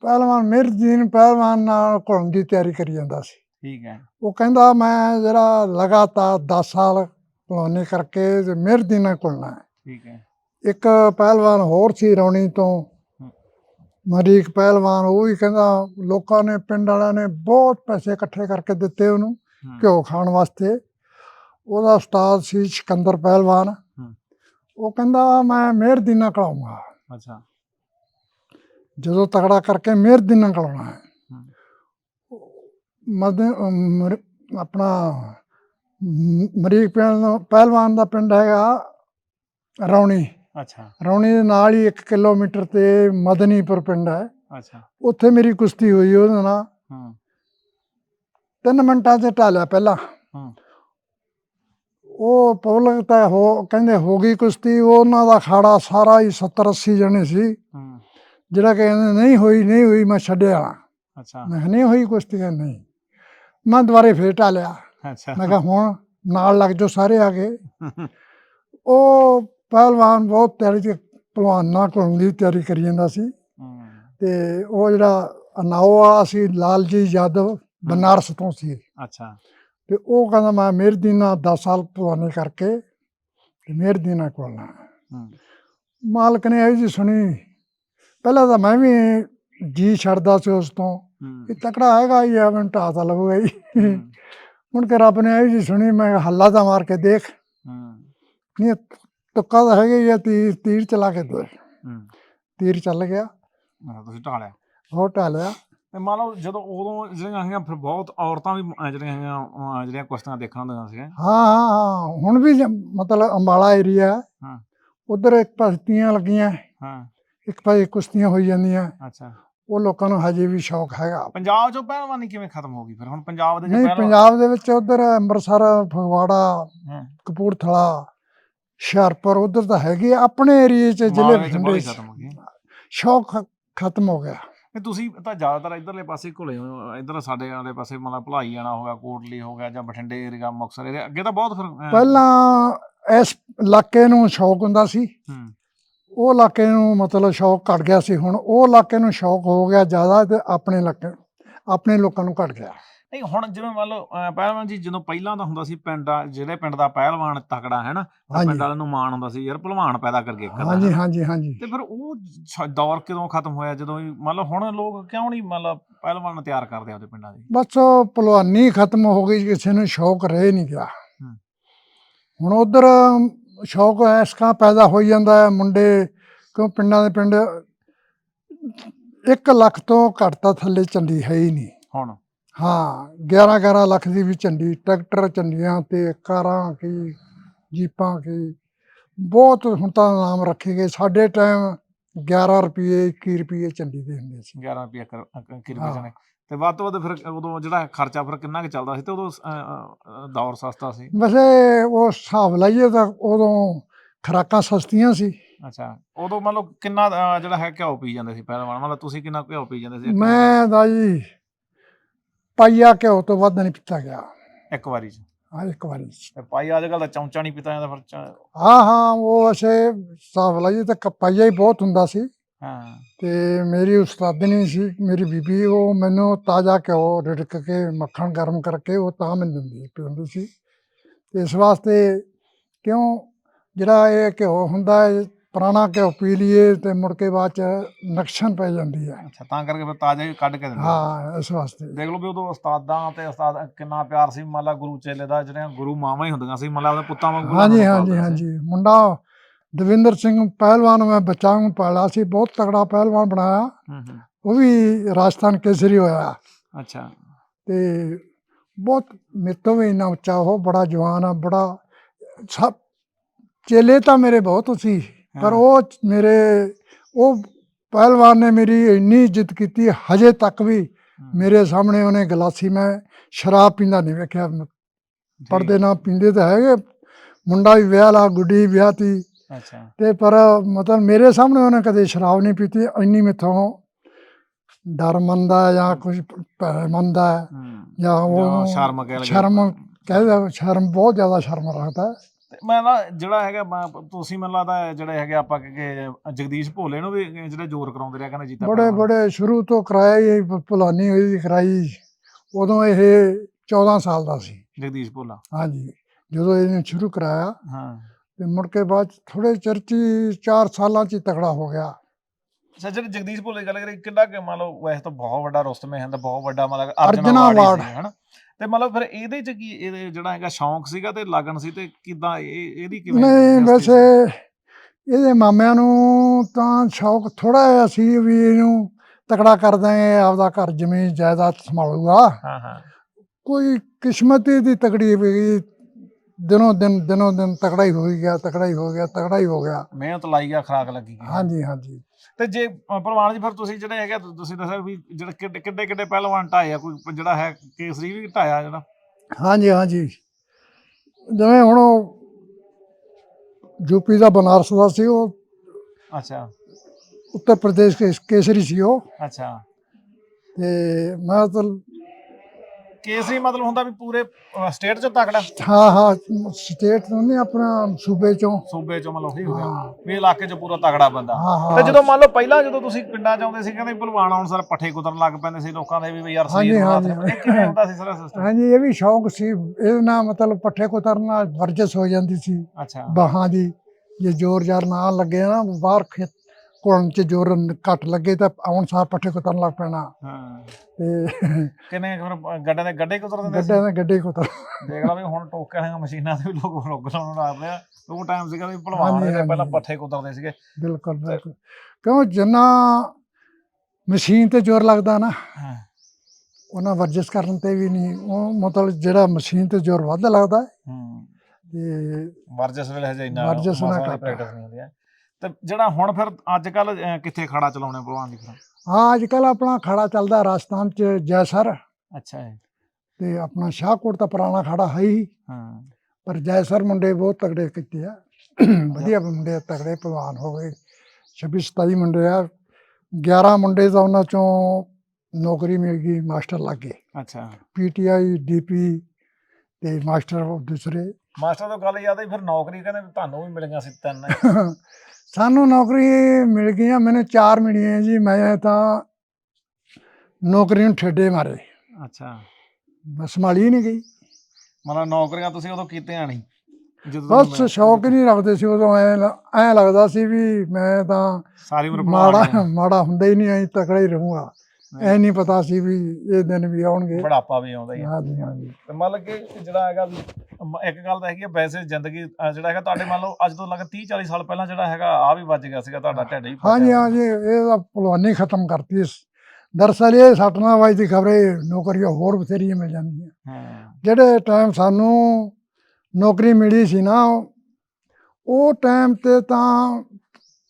ਪਹਿਲਵਾਨ ਮਿਰਦੀਨ ਪਹਿਲਵਾਨ ਨਾਲ ਘੁਲਣ ਦੀ ਤਿਆਰੀ ਕਰੀ ਜਾਂਦਾ ਸੀ। ਠੀਕ ਹੈ। ਉਹ ਕਹਿੰਦਾ ਮੈਂ ਜਿਹੜਾ ਲਗਾਤਾਰ 10 ਸਾਲ ਪਹਿਲਵਾਨੀ ਕਰਕੇ ਮਿਹਰਦੀ ਨਾਲ ਘੁਲਣਾ ਹੈ। ਠੀਕ ਹੈ। ਇੱਕ ਪਹਿਲਵਾਨ ਹੋਰ ਸੀ ਰੌਣੀ ਤੋਂ। ਮਰੀਕ ਪਹਿਲਵਾਨ ਉਹ ਵੀ ਕਹਿੰਦਾ ਲੋਕਾਂ ਨੇ ਪਿੰਡ ਵਾਲਿਆਂ ਨੇ ਬਹੁਤ ਪੈਸੇ ਇਕੱਠੇ ਕਰਕੇ ਦਿੱਤੇ ਉਹਨੂੰ ਘਿਓ ਖਾਣ ਵਾਸਤੇ। ਉਹਦਾ ਉਸਤਾਦ ਸੀ ਸਿਕੰਦਰ ਪਹਿਲਵਾਨ। ਉਹ ਕਹਿੰਦਾ ਮੈਂ ਮਿਹਰਦੀ ਨਾਲ ਕਲਾਉਂਗਾ ਅੱਛਾ। ਜਦੋਂ ਤਗੜਾ ਕਰਕੇ ਮਿਹਰਦੀ ਨਾਲ ਕਲਾਉਣਾ ਹੈ। ਹੂੰ, ਮਦ ਆਪਣਾ ਮਰੀਕ ਪਹਿਲਵਾਨ ਦਾ ਪਿੰਡ ਹੈਗਾ ਰੌਣੀ। ਅੱਛਾ। ਰੌਣੀ ਦੇ ਨਾਲ ਹੀ 1 ਕਿਲੋਮੀਟਰ ਤੇ ਮਦਨੀਪੁਰ ਪਿੰਡ ਹੈ। ਅੱਛਾ। ਉੱਥੇ ਮੇਰੀ ਕੁਸ਼ਤੀ ਹੋਈ ਉਹਦੇ ਨਾਲ। ਹੂੰ। ਤਿੰਨ ਮਿੰਟਾਂ 'ਚ ਢਾਲਿਆ ਪਹਿਲਾਂ। ਹੂੰ। ਉਹ ਪਬਲਿਕ ਤਾਂ ਹੋ ਕਹਿੰਦੇ ਹੋ ਗਈ ਕੁਸ਼ਤੀ ਉਹਨਾਂ ਦਾ ਖਾੜਾ ਸਾਰਾ ਹੀ 70 80 ਜਣੇ ਸੀ। ਹੂੰ। ਜਿਹੜਾ ਕਹਿੰਦੇ ਨਹੀਂ ਹੋਈ ਨਹੀਂ ਹੋਈ ਮੈਂ ਛੱਡਿਆ ਅੱਛਾ। ਮੈਂ ਕਿਹਾ, ਨਹੀਂ ਹੋਈ ਕੁਸ਼ਤੀ ਕਹਿੰਦੇ ਨਹੀਂ। ਮੈਂ ਦੁਬਾਰੇ ਫੇਰ ਢਾਲਿਆ। ਅੱਛਾ। ਮੈਂ ਕਿਹਾ ਹੁਣ ਨਾਲ ਲੱਗ ਜਾਓ ਸਾਰੇ ਆ ਗਏ ਉਹ ਪਹਿਲਵਾਨ ਬਹੁਤ ਤਿਆਰੀ ਤੇ ਪਹਿਲਵਾਨਾਂ ਕੋਲ ਦੀ ਤਿਆਰੀ ਕਰੀ ਜਾਂਦਾ ਸੀ। ਤੇ ਉਹ ਜਿਹੜਾ ਸੀ ਲਾਲ ਜੀ ਯਾਦਵ ਬਨਾਰਸ ਤੋਂ ਸੀ। ਅੱਛਾ। ਤੇ ਉਹ ਕਹਿੰਦਾ ਮੈਂ ਮਿਹਰਦੀਨਾ 10 ਸਾਲ ਪਹਿਲਵਾਨੀ ਕਰਕੇ ਤੇ ਮਿਹਰਦੀਨਾ ਕੋਲਣਾ ਹੂੰ। ਮਾਲਕ ਨੇ ਇਹ ਜੀ ਸੁਣੀ ਪਹਿਲਾਂ ਤਾਂ ਮੈਂ ਵੀ ਜੀ ਛੱਡਦਾ ਸੀ ਉਸ ਤੋਂ। ਇਹ ਤਕੜਾ ਹੈਗਾ ਹੀ ਆ ਮੈਨੂੰ ਢਾਹ ਤਾਂ ਲੱਗੂਗਾ ਹੂੰ, ਹੁਣ ਕਿ ਰੱਬ ਨੇ ਇਹ ਜੀ ਸੁਣੀ ਮੈਂ ਹੱਲਾ ਤਾਂ ਮਾਰ ਕੇ ਦੇਖ। ਹੂੰ, ਨਹੀਂ ਤੁੱਕਾ ਤਾਂ ਹੈਗਾ ਹੀ ਆ ਤੀਰ ਤੀਰ ਚਲਾ ਕੇ ਦੇ। ਹੂੰ। ਤੀਰ ਚੱਲ ਗਿਆ। ਤੁਸੀਂ ਢਾਲਿਆ ਉਹ ਢਾਲਿਆ ਤੇ ਮੰਨ ਲਓ ਜਦੋਂ ਉਦੋਂ ਜਿਹੜੀਆਂ ਹੈਗੀਆਂ ਫਿਰ ਬਹੁਤ ਔਰਤਾਂ ਵੀ ਅਹ, ਜਿਹੜੀਆਂ ਹੈਗੀਆਂ ਅਹ, ਜਿਹੜੀਆਂ ਕੁਸ਼ਤੀਆਂ ਦੇਖਣ ਹੁੰਦੀਆਂ ਸੀ ਹਾਂ ਹਾਂ ਹਾਂ। ਹੁਣ ਵੀ ਜ- ਮਤਲਬ ਅੰਬਾਲਾ ਏਰੀਆ ਹਾਂ। ਉਧਰ ਇੱਕ ਪਾਸੇ ਤੀਆਂ ਲੱਗੀਆਂ। ਹਾਂ। ਇੱਕ ਪਾਸੇ ਕੁਸ਼ਤੀਆਂ ਹੋਈ ਜਾਂਦੀਆਂ। ਅੱਛਾ। ਉਹ ਲੋਕਾਂ ਨੂੰ ਹਜੇ ਵੀ ਸ਼ੌਕ ਹੈਗਾ। ਪੰਜਾਬ ਚੋਂ ਪਹਿਲਵਾਨੀ ਕਿਵੇਂ ਖਤਮ ਹੋ ਗਈ ਫਿਰ? ਹੁਣ ਪੰਜਾਬ ਦੇ ਨਹੀਂ ਪਹਿਲਵਾਨ ਪੰਜਾਬ ਦੇ ਵਿੱਚ ਉਧਰ ਅੰਮ੍ਰਿਤਸਰ ਫਗਵਾੜਾ ਹਾਂ, ਕਪੂਰਥਲਾ ਹੁਸ਼ਿਆਰਪੁਰ ਉਧਰ ਤਾਂ ਹੈਗੇ ਆ, ਆਪਣੇ ਏਰੀਏ 'ਚ ਜ਼ਿਲ੍ਹੇ ਮਾਲਵੇ ਚ ਬਠਿੰਡੇ ਬੜੀ 'ਚ। ਖਤਮ ਹੋ ਸ਼ੌਕ ਖ- ਖਤਮ ਹੋ ਗਿਆ। ਤੇ ਤੁਸੀਂ ਤਾਂ ਜ਼ਿਆਦਾਤਰ ਇਧਰਲੇ ਪਾਸੇ ਘੁਲੇ ਹੋ ਇਧਰ ਸਾਡੇ ਵਾਲੇ ਪਾਸੇ ਮਤਲਬ ਭਲਾਈ ਜਾਣਾ ਹੋ ਗਿਆ ਕੋਟਲੀ ਹੋ ਗਿਆ ਜਾਂ ਬਠਿੰਡੇ ਏਰੀਆ ਮੁਕਤਸਰ ਏਰੀਆ ਅੱਗੇ ਤਾਂ ਬਹੁਤ ਫਿਰ ਅਹ, ਪਹਿਲਾਂ ਇਸ ਇਲਾਕੇ ਨੂੰ ਸ਼ੌਕ ਹੁੰਦਾ ਸੀ। ਹੂੰ, ਉਹ ਇਲਾਕੇ ਨੂੰ ਮਤਲਬ ਸ਼ੌਕ ਘਟ ਗਿਆ ਸੀ ਹੁਣ ਉਹ ਇਲਾਕੇ ਨੂੰ ਸ਼ੌਕ ਹੋ ਗਿਆ ਜ਼ਿਆਦਾ ਤੇ ਆਪਣੇ ਇਲਾਕੇ ਆਪਣੇ ਲੋਕਾਂ ਨੂੰ ਘਟ ਗਿਆ। ਨਹੀਂ ਹੁਣ ਜਿਵੇਂ ਮੰਨ ਲਓ ਪਹਿਲਵਾਨ ਜੀ ਜਦੋਂ ਪਹਿਲਾਂ ਤਾਂ ਹੁੰਦਾ ਸੀ ਪਿੰਡ ਜਿਹੜੇ ਪਿੰਡ ਦਾ ਪਹਿਲਵਾਨ ਤਕੜਾ ਹੈ ਨਾ। ਪਿੰਡ ਵਾਲਿਆਂ ਨੂੰ ਮਾਣ ਹੁੰਦਾ ਸੀ ਯਾਰ ਪਹਿਲਵਾਨ ਪੈਦਾ ਕਰਕੇ ਇੱਕ ਅੱਧਾ, ਹਾਂਜੀ। ਹਾਂਜੀ ਹਾਂਜੀ। ਤੇ ਫਿਰ ਉਹ ਦੌਰ ਕਦੋਂ ਖਤਮ ਹੋਇਆ? ਜਦੋਂ ਮੰਨ ਲਓ ਹੁਣ ਲੋਕ ਕਿਉਂ ਨਹੀਂ ਮੰਨ ਲਓ ਪਹਿਲਵਾਨ ਤਿਆਰ ਕਰਦੇ ਆਪਦੇ ਪਿੰਡਾਂ ਦੇ? ਬਸ ਉਹ ਭਲਵਾਨੀ ਖਤਮ ਹੋ ਗਈ ਕਿਸੇ ਨੂੰ ਸ਼ੌਕ ਰਹਿ ਨਹੀਂ ਗਿਆ। ਹੁਣ ਉਧਰ ਸ਼ੌਕ ਐਸਕਾ ਪੈਦਾ ਹੋਈ ਜਾਂਦਾ ਹੈ ਮੁੰਡੇ ਕਿਉਂ ਪਿੰਡਾਂ ਦੇ ਪਿੰਡ 1 ਲੱਖ ਤੋਂ ਘੱਟ ਤਾਂ ਥੱਲੇ ਝੰਡੀ ਹੈ ਹੀ ਨਹੀਂ। ਹੁਣ? ਹਾਂ 11 11 ਲੱਖ ਦੀ ਵੀ ਝੰਡੀ ਟਰੈਕਟਰ ਝੰਡੀਆਂ ਤੇ ਕਾਰਾਂ ਕੀ ਜੀਪਾਂ ਕੀ। ਬਹੁਤ ਹੁਣ ਤਾਂ ਨਾਮ ਰੱਖੇ ਗਏ। ਸਾਡੇ ਟਾਈਮ 11 ਰੁਪਏ 21 ਰੁਪਏ ਝੰਡੀ ਦੇ ਹੁੰਦੇ ਸੀ। 11 ਰੁਪਏ ਕਰ ਕਿਰਪੇ। ਜਣੇ ਤੇ ਵੱਧ ਤੋਂ ਵੱਧ ਫਿਰ ਉਦੋਂ ਜਿਹੜਾ ਖਰਚਾ ਫਿਰ ਕਿੰਨਾ ਕੁ ਚੱਲਦਾ ਸੀ ਤੇ ਉਦੋਂ ਦੌਰ ਸਸਤਾ ਸੀ? ਵੈਸੇ ਉਹ ਹਿਸਾਬ ਲਾਈਏ ਤਾਂ ਉਦੋਂ ਖਰਾਕਾਂ ਸਸਤੀਆਂ ਸੀ। ਅੱਛਾ ਉਦੋਂ ਮਤਲਬ ਕਿੰਨਾ ਜਿਹੜਾ ਹੈ ਘਿਓ ਪੀ ਜਾਂਦੇ ਸੀ ਪਹਿਲਵਾਨ ਮਤਲਬ ਤੁਸੀਂ ਕਿੰਨਾ ਘਿਓ ਪੀ ਜਾਂਦੇ ਸੀ? ਮੈਂ ਦਾ ਜੀ ਪਾਈਆ ਘਿਓ ਤੋਂ ਵੱਧ ਨਹੀਂ ਪੀਤਾ ਗਿਆ। ਇੱਕ ਵਾਰੀ ਚ। ਹਾਂ ਇੱਕ ਵਾਰੀ ਤੇ ਭਾਈ ਅੱਜ ਕੱਲ ਤਾਂ ਚਮਚਾ ਨਹੀਂ ਪੀਤਾ ਜਾਂਦਾ ਫਿਰ ਚ- ਹਾਂ ਹਾਂ ਉਹ ਅਸੇ ਹਿਸਾਬ ਲਾਈਏ ਤਾਂ ਕ- ਪਾਈਆ ਹੀ ਬਹੁਤ ਹੁੰਦਾ ਸੀ। ਹਾਂ। ਤੇ ਮੇਰੀ ਉਸਤਾਦਨੀ ਸੀ ਮੇਰੀ ਬੀਬੀ ਉਹ ਮੈਨੂੰ ਤਾਜ਼ਾ ਘਿਓ ਰਿੜਕ ਕੇ ਮੱਖਣ ਗਰਮ ਕਰਕੇ ਉਹ ਤਾਂ ਮੈਨੂੰ ਦਿੰਦੀ ਪਿਉਂਦੀ ਸੀ। ਤੇ ਇਸ ਵਾਸਤੇ ਕਿਉਂ ਜਿਹੜਾ ਇਹ ਘਿਓ ਹੁੰਦਾ ਹੈ ਪੁਰਾਣਾ ਘਿਓ ਪੀ ਲਈਏ ਤੇ ਮੁੜ ਕੇ ਬਾਅਦ ਚ ਨਕਸ਼ਨ ਪੈ ਜਾਂਦੀ ਹੈ। ਅੱਛਾ ਤਾਂ ਕਰਕੇ ਫਿਰ ਤਾਜ਼ਾ ਹੀ ਕੱਢ ਕੇ ਦਿੰਦੇ ਹਾਂ। ਇਸ ਵਾਸਤੇ। ਦੇਖ ਲਓ ਵੀ ਉਦੋਂ ਉਸਤਾਦਾਂ ਤੇ ਉਸਤਾਦ ਕਿੰਨਾ ਪਿਆਰ ਸੀ ਮੰਨ ਲਾ ਗੁਰੂ ਚੇਲੇ ਦਾ ਜਿਹੜੀਆਂ ਗੁਰੂ ਮਾਵਾਂ ਹੀ ਹੁੰਦੀਆਂ ਸੀ ਮੰਨ ਲਾ ਪੁੱਤਾਂ ਵਾਂਗੂ ਹਾਂਜੀ ਉਹਨਾਂ ਨੂੰ ਹਾਂਜੀ ਪਾਲਦੇ ਹਾਂਜੀ। ਮੁੰਡਾ ਦਵਿੰਦਰ ਸਿੰਘ ਪਹਿਲਵਾਨ ਮੈਂ ਬੱਚਾ ਨੂੰ ਪਾਲਿਆ ਸੀ ਬਹੁਤ ਤਗੜਾ ਪਹਿਲਵਾਨ ਬਣਾਇਆ। ਹੂੰ ਹੂੰ। ਉਹ ਵੀ ਰਾਜਸਥਾਨ ਕੇਸਰੀ ਹੋਇਆ। ਅੱਛਾ। ਤੇ ਬਹੁਤ ਮੇਰੇ ਤੋਂ ਵੀ ਇੰਨਾ ਉੱਚਾ ਉਹ ਬੜਾ ਜਵਾਨ ਆ ਬੜਾ ਸਭ ਚੇਲੇ ਤਾਂ ਮੇਰੇ ਬਹੁਤ ਸੀ। ਪਰ। ਉਹ ਮੇਰੇ ਉਹ ਪਹਿਲਵਾਨ ਨੇ ਮੇਰੀ ਇੰਨੀ ਇੱਜ਼ਤ ਕੀਤੀ ਹਜੇ ਤੱਕ ਵੀ ਮੇਰੇ ਸਾਹਮਣੇ ਉਹਨੇ ਗਲਾਸੀ ਮੈਂ ਸ਼ਰਾਬ ਪੀਂਦਾ ਨਹੀਂ ਵੇਖਿਆ। ਪਰਦੇ ਨਾਲ ਪੀਂਦੇ ਤਾਂ ਹੈਗੇ ਮੁੰਡਾ ਵੀ ਵਿਆਹ ਲਾ ਗੁੱਡੀ ਵਿਆਹ ਤੀ ਅੱਛਾ ਤੇ ਪਰ ਮਤਲਬ ਮੇਰੇ ਸਾਹਮਣੇ ਉਹਨੇ ਕਦੇ ਸ਼ਰਾਬ ਨਹੀਂ ਪੀਤੀ ਇੰਨੀ ਮੇਥੋਂ ਡਰ ਮੰਨਦਾ ਹੈ ਜਾਂ ਕੁਝ ਹੂੰ ਜਾਂ ਉਹ ਸ਼ਰਮ ਕਹਿ। ਸ਼ਰਮ ਕਹਿੰਦਾ ਸ਼ਰਮ ਬਹੁਤ ਜ਼ਿਆਦਾ ਸ਼ਰਮ ਰੱਖਦਾ। ਤੇ ਮੈਂ ਨਾ ਜਿਹੜਾ ਹੈਗਾ ਮੈਂ- ਤੁਸੀਂ ਮੈਨੂੰ ਲੱਗਦਾ ਜਿਹੜੇ ਹੈਗੇ ਆਪਾਂ ਕਿ ਜਗਦੀਸ਼ ਭੋਲੇ ਨੂੰ ਵੀ ਜਿਹੜੇ ਜ਼ੋਰ ਕਰਾਉਂਦੇ ਰਿਹਾ ਕਹਿੰਦੇ ਜੀਤਾ ਬੜੇ। ਬੜੇ ਸ਼ੁਰੂ ਤੋਂ ਕਰਾਇਆ ਹੀ ਭੁਲਾਨੀ ਹੋਈ ਸੀ ਕਰਾਈ। ਉਦੋਂ ਇਹ 14 ਸਾਲ ਦਾ ਸੀ। ਜਗਦੀਸ਼ ਭੋਲਾ। ਹਾਂਜੀ। ਜਦੋਂ ਇਹਨੇ ਸ਼ੁਰੂ ਕਰਾਇਆ ਹਾਂ। ਤੇ ਮੁੜ ਕੇ ਬਾਅਦ ਥੋੜੇ ਚਿਰ 'ਚ ਹੀ 4 ਸਾਲਾਂ ਚ ਤਕੜਾ ਹੋ ਗਿਆ। ਅੱਛਾ ਜਿਹੜੇ ਜਗਦੀਸ਼ ਭੋਲੇ ਦੀ ਗੱਲ ਕਰੀ ਕਿੰਨਾ ਕਿ ਮੰਨ ਲਓ ਵੈਸੇ ਤਾਂ ਬਹੁਤ ਵੱਡਾ ਰੁਸਤਮ ਹੈ ਹੁੰਦਾ ਬਹੁਤ ਵੱਡਾ ਮਤਲਬ ਅਰਜੁਨਾ award ਹੀ award। ਹਨਾ? ਤੇ ਮਤਲਬ ਫਿਰ ਇਹਦੇ ਚ ਕੀ ਇਹਦੇ ਜਿਹੜਾ ਹੈਗਾ ਸ਼ੌਂਕ ਸੀਗਾ ਤੇ ਲਗਨ ਸੀ ਤੇ ਕਿਦਾਂ ਇਹ ਇਹਦੀ ਕਿਵੇਂ ਨਹੀਂ? ਵੈਸੇ ਇਹਦੇ ਮਾਮਿਆਂ ਨੂੰ ਤਾਂ ਸ਼ੌਕ ਥੋੜਾ ਜਿਹਾ ਸੀ ਵੀ ਇਹਨੂੰ ਤਕੜਾ ਕਰ ਦਾਂਗੇ ਆਪਦਾ ਘਰ ਜ਼ਮੀਨ ਜਾਇਦਾਦ ਸੰਭਾਲੂਗਾ। ਹਾਂ ਹਾਂ। ਕੋਈ ਕਿਸਮਤ ਦੀ ਤਕੜੀ ਵੀ ਦਿਨੋਂ ਦਿਨ ਦਿਨੋਂ ਦਿਨ ਤਕੜਾ ਹੀ ਹੋ ਹੀ ਗਿਆ ਤਕੜਾ ਹੀ ਹੋ ਗਿਆ ਤਕੜਾ ਹੀ ਹੋ ਗਿਆ। ਮਿਹਨਤ ਲਾਈ ਗਿਆ ਖਰਾਕ ਲੱਗੀ ਗਈ ਹਾਂਜੀ ਹਾਂਜੀ। ਤੇ ਜੇ ਭਲਵਾਨ ਜੀ ਫਿਰ ਤੁਸੀਂ ਜਿਹੜੇ ਹੈਗੇ ਤੁਸੀਂ ਦੱਸਿਆ ਵੀ ਜਿਹੜੇ ਕਿੱਡੇ ਕਿੱਡੇ ਕਿੱਡੇ ਪਹਿਲਵਾਨ ਢਾਏ ਆ ਕੋਈ ਜਿਹੜਾ ਹੈ ਕੇਸਰੀ ਵੀ ਢਾਇਆ ਜਿਹੜਾ? ਹਾਂਜੀ ਹਾਂਜੀ। ਜਿਵੇਂ ਹੁਣ ਉਹ ਯੂਪੀ ਦਾ ਬਨਾਰਸ ਦਾ ਸੀ ਉਹ ਅੱਛਾ। ਉੱਤਰ ਪ੍ਰਦੇਸ਼ ਕੇ ਕੇਸਰੀ ਸੀ ਉਹ। ਅੱਛਾ। ਤੇ ਮੈਂ ਤਾਂ ਕੇਸਰੀ ਮਤਲਬ ਹੁੰਦਾ ਵੀ ਪੂਰੇ ਸਟੇਟ ਚੋਂ ਤਕੜਾ। ਹਾਂ ਹਾਂ ਸਟੇਟ ਤੋਂ ਨਹੀਂ ਆਪਣਾ ਸੂਬੇ ਚੋਂ। ਸੂਬੇ ਚੋਂ ਮਤਲਬ ਹੋ ਗਿਆ। ਹਾਂ ਵੀ ਇਲਾਕੇ 'ਚ ਪੂਰਾ ਤਗੜਾ ਬੰਦਾ। ਹਾਂ ਹਾਂ। ਤੇ ਜਦੋਂ ਮੰਨ ਲਓ ਪਹਿਲਾਂ ਜਦੋਂ ਤੁਸੀਂ ਪਿੰਡਾਂ 'ਚ ਆਉਂਦੇ ਸੀ ਕਹਿੰਦੇ ਭਲਵਾਨ ਆਉਣ ਸਰ ਪੱਠੇ ਕੁਤਰਨ ਲੱਗ ਪੈਂਦੇ ਸੀ ਲੋਕਾਂ ਦੇ ਵੀ ਯਾਰ ਹਾਂਜੀ, ਸਰੀਰ ਨੂੰ ਇਹ ਕਿਵੇਂ ਹੁੰਦਾ ਸੀ ਸਾਰਾ ਸਿਸਟਮ ਹਾਂਜੀ ਇਹ ਵੀ ਸ਼ੌਂਕ ਸੀ। ਇਹਦੇ ਨਾਲ ਮਤਲਬ ਪੱਠੇ ਕੁਤਰਨ ਨਾਲ ਵਰਜਸ ਹੋ ਜਾਂਦੀ ਸੀ। ਅੱਛਾ। ਬਾਹਾਂ ਦੀ। ਜੇ ਜ਼ੋਰ ਜ਼ਾਰ ਨਾ ਲੱਗੇ ਨਾ ਬਾਹਰ ਖੇਤ ਕੋਣ ਚ ਜ਼ੋਰ ਨ- ਘੱਟ ਲੱਗੇ ਤਾਂ ਆਉਣ ਸਾਰ ਪੱਠੇ ਕੁਤਰਨ ਲੱਗ ਪੈਣਾ। ਹਾਂ। ਤੇ ਕਿੰਨੇ ਫਿਰ ਗੱਡੇ ਦੇ ਗੱਡੇ ਕੁਤਰ ਦਿੰਦੇ ਸੀ? ਗੱਡੇ ਦੇ ਗੱਡੇ ਕੁਤਰ। ਦੇਖ ਲਾ ਵੀ ਹੁਣ ਟੋਕੇ ਵਾਲੀਆਂ ਮਸ਼ੀਨਾਂ ਤੇ ਵੀ ਲੋਕ ਰੁੱਗ ਲਾਉਣ ਲੱਗ ਪਏ ਆ। ਉਹ ਟਾਈਮ ਸੀਗਾ ਵੀ ਭਲਵਾਨ ਜਿਹੜੇ ਪਹਿਲਾਂ। ਪੱਠੇ ਕੁਤਰਦੇ ਸੀਗੇ। ਬਿਲਕੁਲ ਬਿਲਕੁਲ। ਕਿਉਂ ਜਿੰਨਾ ਮਸ਼ੀਨ ਤੇ ਜ਼ੋਰ ਲੱਗਦਾ ਨਾ ਹਾਂ। ਉਹਨਾਂ ਵਰਜਿਸ਼ ਕਰਨ ਤੇ ਵੀ ਨਹੀਂ। ਉਹ ਮਤਲਬ ਜਿਹੜਾ ਮਸ਼ੀਨ ਤੇ ਜ਼ੋਰ ਵੱਧ ਲੱਗਦਾ ਹੈ ਤੇ ਵਰਜਸ ਵੇਲੇ ਹਜੇ ਇੰਨਾ ਵਰਜਿਸ਼ ਆ। ਪ੍ਰੈਕਟਿਸ ਨਹੀਂ ਹੁੰਦੀ ਹੈ। ਤੇ ਜਿਹੜਾ ਹੁਣ ਫਿਰ ਅੱਜ ਕੱਲ ਕਿੱਥੇ ਖੜਾ ਚਲਾਉਣੇ ਭਲਵਾਨ ਦੀ ਫਿਰ? ਹਾਂ ਅੱਜ ਕੱਲ ਆਪਣਾ ਖੜਾ ਚੱਲਦਾ ਰਾਜਸਥਾਨ ਚ ਜੈਸਰ। ਅੱਛਾ ਹੈ ਤੇ ਆਪਣਾ ਸ਼ਾਹਕੋਟ ਤਾਂ ਪੁਰਾਣਾ ਖੜਾ ਹੈ ਹੀ। ਹਾਂ। ਪਰ ਜੈਸਰ ਮੁੰਡੇ ਬਹੁਤ ਤਗੜੇ ਕੀਤੇ ਆ। ਵਧੀਆ ਮੁੰਡੇ ਤਗੜੇ ਪਹਿਲਵਾਨ ਹੋ ਗਏ। 26 27 ਮੁੰਡੇ ਆ। 11 ਮੁੰਡੇ ਤਾਂ ਉਹਨਾਂ ਚੋਂ ਨੌਕਰੀ ਮਿਲ ਗਈ ਮਾਸਟਰ ਲੱਗ ਗਏ। ਅੱਛਾ। ਪੀਟੀਆਈ ਡੀਪੀ ਤੇ ਮਾਸਟਰ ਦੂਸਰੇ। ਮਾਸਟਰ ਤੋਂ ਗੱਲ ਯਾਦ ਆਈ ਫਿਰ ਨੌਕਰੀ ਕਹਿੰਦੇ ਤੁਹਾਨੂੰ ਵੀ ਮਿਲੀਆਂ ਸੀ ਤਿੰਨ। ਸਾਨੂੰ ਨੌਕਰੀ ਮਿਲ ਗਈਆਂ ਮੈਨੂੰ ਚਾਰ ਮਿਲੀਆਂ ਜੀ ਮੈਂ ਤਾਂ ਨੌਕਰੀ ਨੂੰ ਠੇਡੇ ਮਾਰੇ। ਮੈਂ ਅੱਛਾ ਸੰਭਾਲੀ ਨਹੀਂ ਗਈ। ਮਤਲਬ ਨੌਕਰੀਆਂ ਤੁਸੀਂ ਉਦੋਂ ਕੀਤੀਆਂ ਨਹੀਂ ਜਦੋਂ ਬਸ ਸ਼ੌਕ ਹੀ ਨਹੀਂ ਰੱਖਦੇ ਸੀ ਉਦੋਂ ਐ ਐ ਲੱਗਦਾ ਸੀ ਵੀ ਮੈਂ ਤਾਂ ਸਾਰੀ ਉਮਰ ਮਾੜਾ ਮਾੜਾ ਹੁੰਦਾ ਹੀ ਨਹੀਂ ਐ ਤਕੜਾ ਹੀ ਰਹੂੰਗਾ। ਐ ਨਹੀਂ ਪਤਾ ਸੀ ਵੀ ਇਹ ਦਿਨ ਵੀ ਆਉਣਗੇ। ਬੁਢਾਪਾ ਵੀ ਆਉਂਦਾ ਹੀ ਆ। ਹਾਂਜੀ ਹਾਂਜੀ। ਤੇ ਮੰਨ ਲਓ ਕਿ ਜਿਹੜਾ ਹੈਗਾ ਵੀ ਮ- ਇੱਕ ਗੱਲ ਤਾਂ ਹੈਗੀ ਆ ਵੈਸੇ ਜ਼ਿੰਦਗੀ ਜਿਹੜਾ ਹੈਗਾ ਤੁਹਾਡੇ ਮੰਨ ਲਓ ਅੱਜ ਤੋਂ ਲੱਗ 30 40 ਸਾਲ ਪਹਿਲਾਂ ਜਿਹੜਾ ਹੈਗਾ ਆ ਵੀ ਵੱਜ ਗਿਆ ਸੀਗਾ ਤੁਹਾਡਾ ਢਿੱਡ ਹੀ ਹਾਂਜੀ। ਹਾਂਜੀ ਇਹ ਤਾਂ ਭਲਵਾਨੀ ਖਤਮ ਕਰਤੀ ਇਸ। ਦਰਅਸਲ ਇਹ ਸਟਨਾ ਵਾਜ ਦੀ ਖਬਰੇ ਨੌਕਰੀਆਂ ਹੋਰ ਬਥੇਰੀਆਂ ਮਿਲ ਜਾਂਦੀਆਂ। ਹਾਂ। ਜਿਹੜੇ ਟਾਈਮ ਸਾਨੂੰ ਨੌਕਰੀ ਮਿਲੀ ਸੀ ਨਾ ਉਹ ਟਾਈਮ ਤੇ ਤਾਂ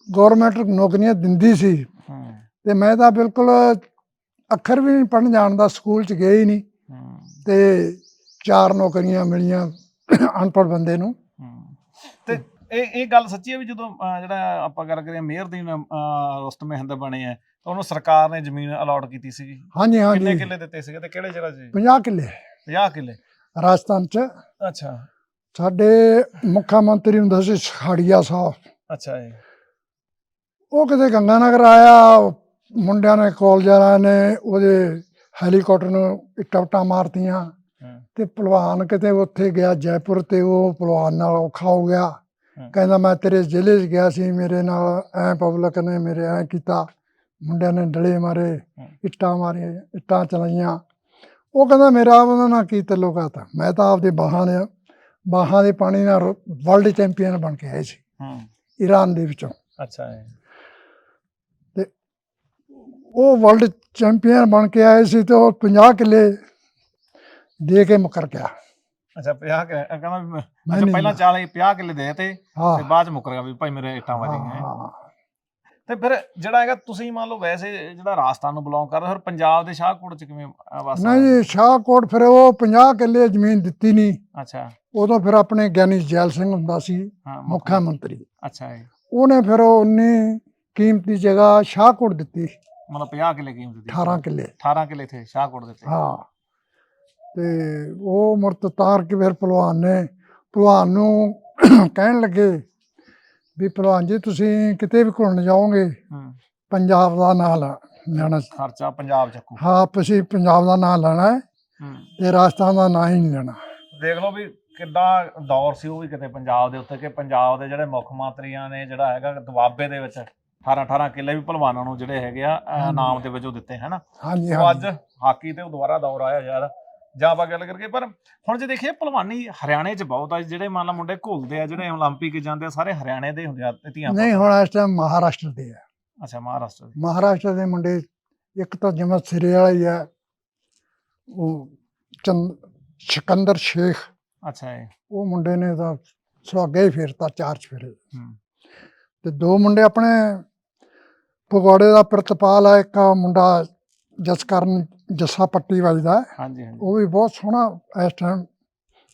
ਗਵਰਨਮੈਂਟ ਨੌਕਰੀਆਂ ਦਿੰਦੀ ਸੀ। ਹਾਂ। ਤੇ ਮੈਂ ਤਾਂ ਬਿਲਕੁਲ ਅੱਖਰ ਵੀ ਨਹੀਂ ਪੜਨ ਜਾਣਦਾ ਸਕੂਲ ਚ ਗਿਆ ਹੀ ਨਹੀਂ। ਤੇ ਚਾਰ ਨੌਕਰੀਆਂ ਮਿਲੀਆਂ ਅਨਪੜ੍ਹ ਬੰਦੇ ਨੂੰ। ਤੇ ਇਹ ਇਹ ਗੱਲ ਸੱਚੀ ਹੈ ਵੀ ਜਦੋਂ ਜਿਹੜਾ ਆਪਾਂ ਗੱਲ ਕਰੀਏ ਮੇਅਰਦੀਨ ਅਹ, ਰੁਸਤਮ ਮਹਿੰਦ ਬਣੇ ਆ ਤਾਂ ਉਹਨੂੰ ਸਰਕਾਰ ਨੇ ਜ਼ਮੀਨ ਅਲਾਟ ਕੀਤੀ ਸੀਗੀ। ਹਾਂਜੀ ਕਿੰਨੇ ਹਾਂਜੀ ਕਿੱਲੇ ਦਿੱਤੇ ਸੀਗੇ ਤੇ ਕਿਹੜੇ ਜਗ੍ਹਾ 'ਚ? 50 ਕਿੱਲੇ। 50 ਕਿੱਲੇ। ਰਾਜਸਥਾਨ ਚ। ਅੱਛਾ। ਸਾਡੇ ਮੁੱਖ ਮੰਤਰੀ ਹੁੰਦਾ ਸੀ ਸਖਾੜੀਆ ਸਾਹਿਬ। ਅੱਛਾ ਜੀ। ਉਹ ਕਿਤੇ ਗੰਗਾਨਗਰ ਆਇਆ ਮੁੰਡਿਆਂ ਨੇ ਕਾਲਜ ਵਾਲਿਆਂ ਨੇ ਉਹਦੇ ਹੈਲੀਕਾਪਟਰ ਨੂੰ ਇੱਟਾਂ ਉੱਟਾਂ ਮਾਰਤੀਆਂ ਤੇ ਪਹਿਲਵਾਨ ਕਿਤੇ ਉੱਥੇ ਗਿਆ ਜੈਪੁਰ ਤੇ ਉਹ ਪਹਿਲਵਾਨ ਨਾਲ ਔਖਾ ਹੋ ਗਿਆ। ਕਹਿੰਦਾ ਮੈਂ ਤੇਰੇ ਜ਼ਿਲ੍ਹੇ 'ਚ ਗਿਆ ਸੀ ਮੇਰੇ ਨਾਲ ਐ ਪਬਲਿਕ ਨੇ ਮੇਰੇ ਐ ਕੀਤਾ। ਮੁੰਡਿਆਂ ਨੇ ਡਲੇ ਮਾਰੇ ਇੱਟਾਂ ਮਾਰੀਆਂ ਇੱਟਾਂ ਚਲਾਈਆਂ। ਉਹ ਕਹਿੰਦਾ ਮੇਰਾ ਉਹਨਾਂ ਨਾਲ ਕੀ ਤਲੁਕਾਤ ਆ? ਮੈਂ ਤਾਂ ਆਪਦੇ ਬਾਹਾਂ ਦੇ ਬਾਹਾਂ ਦੇ ਪਾਣੀ ਨਾਲ ਵਰਲਡ ਚੈਂਪੀਅਨ ਬਣ ਕੇ ਆਏ ਸੀ। ਹੂੰ। ਈਰਾਨ ਦੇ ਵਿੱਚੋਂ। ਅੱਛਾ ਉਹ ਵਰਲਡ ਚੈਂਪੀਅਨ ਬਣ ਕੇ ਆਏ ਸੀ ਤੇ ਉਹ 50 ਕਿੱਲੇ ਦੇ ਕੇ ਮੁੱਕਰ ਗਿਆ। ਅੱਛਾ 50 ਕਿੱਲੇ ਕਹਿੰਦਾ ਵੀ ਮੈਂ- ਮੈਂ ਅੱਛਾ ਨਹੀਂ ਪਹਿਲਾਂ 40 50 ਕਿੱਲੇ ਦੇ ਤੇ ਹਾਂ। ਤੇ ਬਾਅਦ ਚ ਮੁੱਕਰ ਗਿਆ ਵੀ ਭਾਈ ਮੇਰੇ ਇੱਟਾਂ ਵਾਜੀਆਂ ਹਾਂ। ਤੇ ਫਿਰ ਜਿਹੜਾ ਹੈਗਾ ਤੁਸੀਂ ਮੰਨ ਲਓ ਵੈਸੇ ਜਿਹੜਾ ਰਾਜਸਥਾਨ ਨੂੰ ਬਿਲੋਂਗ ਕਰਦੇ ਹੋ ਫਿਰ ਪੰਜਾਬ ਦੇ ਸ਼ਾਹਕੋਟ ਚ ਕਿਵੇਂ ਵਸ ਨਹੀਂ ਸ਼ਾਹਕੋਟ ਫਿਰ ਉਹ 50 ਕਿੱਲੇ ਜ਼ਮੀਨ ਦਿੱਤੀ ਨਹੀਂ। ਅੱਛਾ। ਉਦੋਂ ਫਿਰ ਆਪਣੇ ਗਿਆਨੀ ਜੈਲ ਸਿੰਘ ਹੁੰਦਾ ਸੀ ਹਾਂ ਮੁੱਖ ਮੰਤਰੀ। ਅੱਛਾ ਜੀ। ਉਹਨੇ ਫਿਰ ਉਹ ਉਨੀ ਕੀਮਤੀ ਜਗ੍ਹਾ ਸ਼ਾਹਕੋਟ ਦਿੱਤੀ। ਮਤਲਬ 50 ਕਿੱਲੇ ਕੀਮਤ ਦੀ 18 ਕਿੱਲੇ। 18 ਕਿੱਲੇ ਥੇ ਸ਼ਾਹਕੋਟ ਦਿੱਤੇ ਹਾਂ। ਤੇ ਉਹ ਮੁਰਤ ਤਾਰ ਕੇ ਫਿਰ ਪਹਿਲਵਾਨ ਨੇ ਪਹਿਲਵਾਨ ਨੂੰ ਕਹਿਣ ਲੱਗੇ ਵੀ ਪਹਿਲਵਾਨ ਜੀ ਤੁਸੀਂ ਕਿਤੇ ਵੀ ਘੁੰਮਣ ਜਾਓਗੇ ਪੰਜਾਬ ਦਾ ਨਾਂ ਲੈਣਾ ਖਰਚਾ ਪੰਜਾਬ ਚੱਕੂ। ਹਾਂ ਤੁਸੀਂ ਪੰਜਾਬ ਦਾ ਨਾਂ ਲੈਣਾ ਹੈ ਤੇ ਰਾਜਸਥਾਨ ਦਾ ਨਾਂ ਹੀ ਨਹੀਂ ਲੈਣਾ। ਦੇਖ ਲਓ ਵੀ ਕਿੱਡਾ ਦੌਰ ਸੀ ਉਹ ਵੀ ਕਿਤੇ ਪੰਜਾਬ ਦੇ ਉੱਤੇ ਕਿ ਪੰਜਾਬ ਦੇ ਜਿਹੜੇ ਮੁੱਖ ਮੰਤਰੀਆਂ ਨੇ ਜਿਹੜਾ ਹੈਗਾ ਦੁਆਬੇ ਦੇ ਵਿੱਚ 18 18 ਕਿੱਲੇ ਵੀ ਭਲਵਾਨਾਂ ਨੂੰ ਜਿਹੜੇ ਹੈਗੇ ਆ ਅਹ, ਦੇ ਵਜੋਂ ਦਿੱਤੇ ਹਨਾ? ਹਾਂਜੀ ਸੋ ਅੱਜ ਹਾਕੀ ਤੇ ਉਹ ਦੁਬਾਰਾ ਦੌਰ ਆਇਆ ਯਾਰ। ਜਾਂ ਆਪਾਂ ਗੱਲ ਕਰਕੇ ਪਰ ਹੁਣ ਜੇ ਦੇਖੀਏ ਭਲਵਾਨੀ ਹਰਿਆਣੇ 'ਚ ਬਹੁਤ ਆ ਜਿਹੜੇ ਮੰਨ ਲਾ ਮੁੰਡੇ ਘੁਲਦੇ ਆ ਜਿਹੜੇ ਓਲੰਪਿਕ ਜਾਂਦੇ ਆ ਸਾਰੇ ਹਰਿਆਣੇ ਦੇ ਹੁੰਦੇ ਆ ਤੇ ਨਹੀਂ ਹੁਣ ਇਸ ਟਾਈਮ ਮਹਾਰਾਸ਼ਟਰ ਦੇ ਆ। ਅੱਛਾ ਮਹਾਰਾਸ਼ਟਰ ਦੇ। ਮਹਾਰਾਸ਼ਟਰ ਦੇ ਮੁੰਡੇ ਇੱਕ ਤਾਂ ਜਿਵੇਂ ਸਿਰੇ ਵਾਲਾ ਹੀ ਆ ਉਹ ਚੰਦ ਸਿਕੰਦਰ ਸ਼ੇਖ ਅੱਛਾ ਇਹ ਉਹ ਮੁੰਡੇ ਨੇ ਤਾਂ ਸੁਹਾਗੇ ਹੀ ਫੇਰਤਾ ਚਾਰ ਚਫੇਰੇ ਹੂੰ। ਤੇ ਦੋ ਮੁੰਡੇ ਆਪਣੇ ਪਗੋੜੇ ਦਾ ਪ੍ਰਤਪਾਲ ਆ ਇੱਕ ਮੁੰਡਾ ਜਸਕਰਨ ਜੱਸਾ ਪੱਟੀ ਵੱਜਦਾ। ਹਾਂਜੀ ਹਾਂਜੀ ਉਹ ਵੀ ਬਹੁਤ ਸੋਹਣਾ ਇਸ ਟਾਈਮ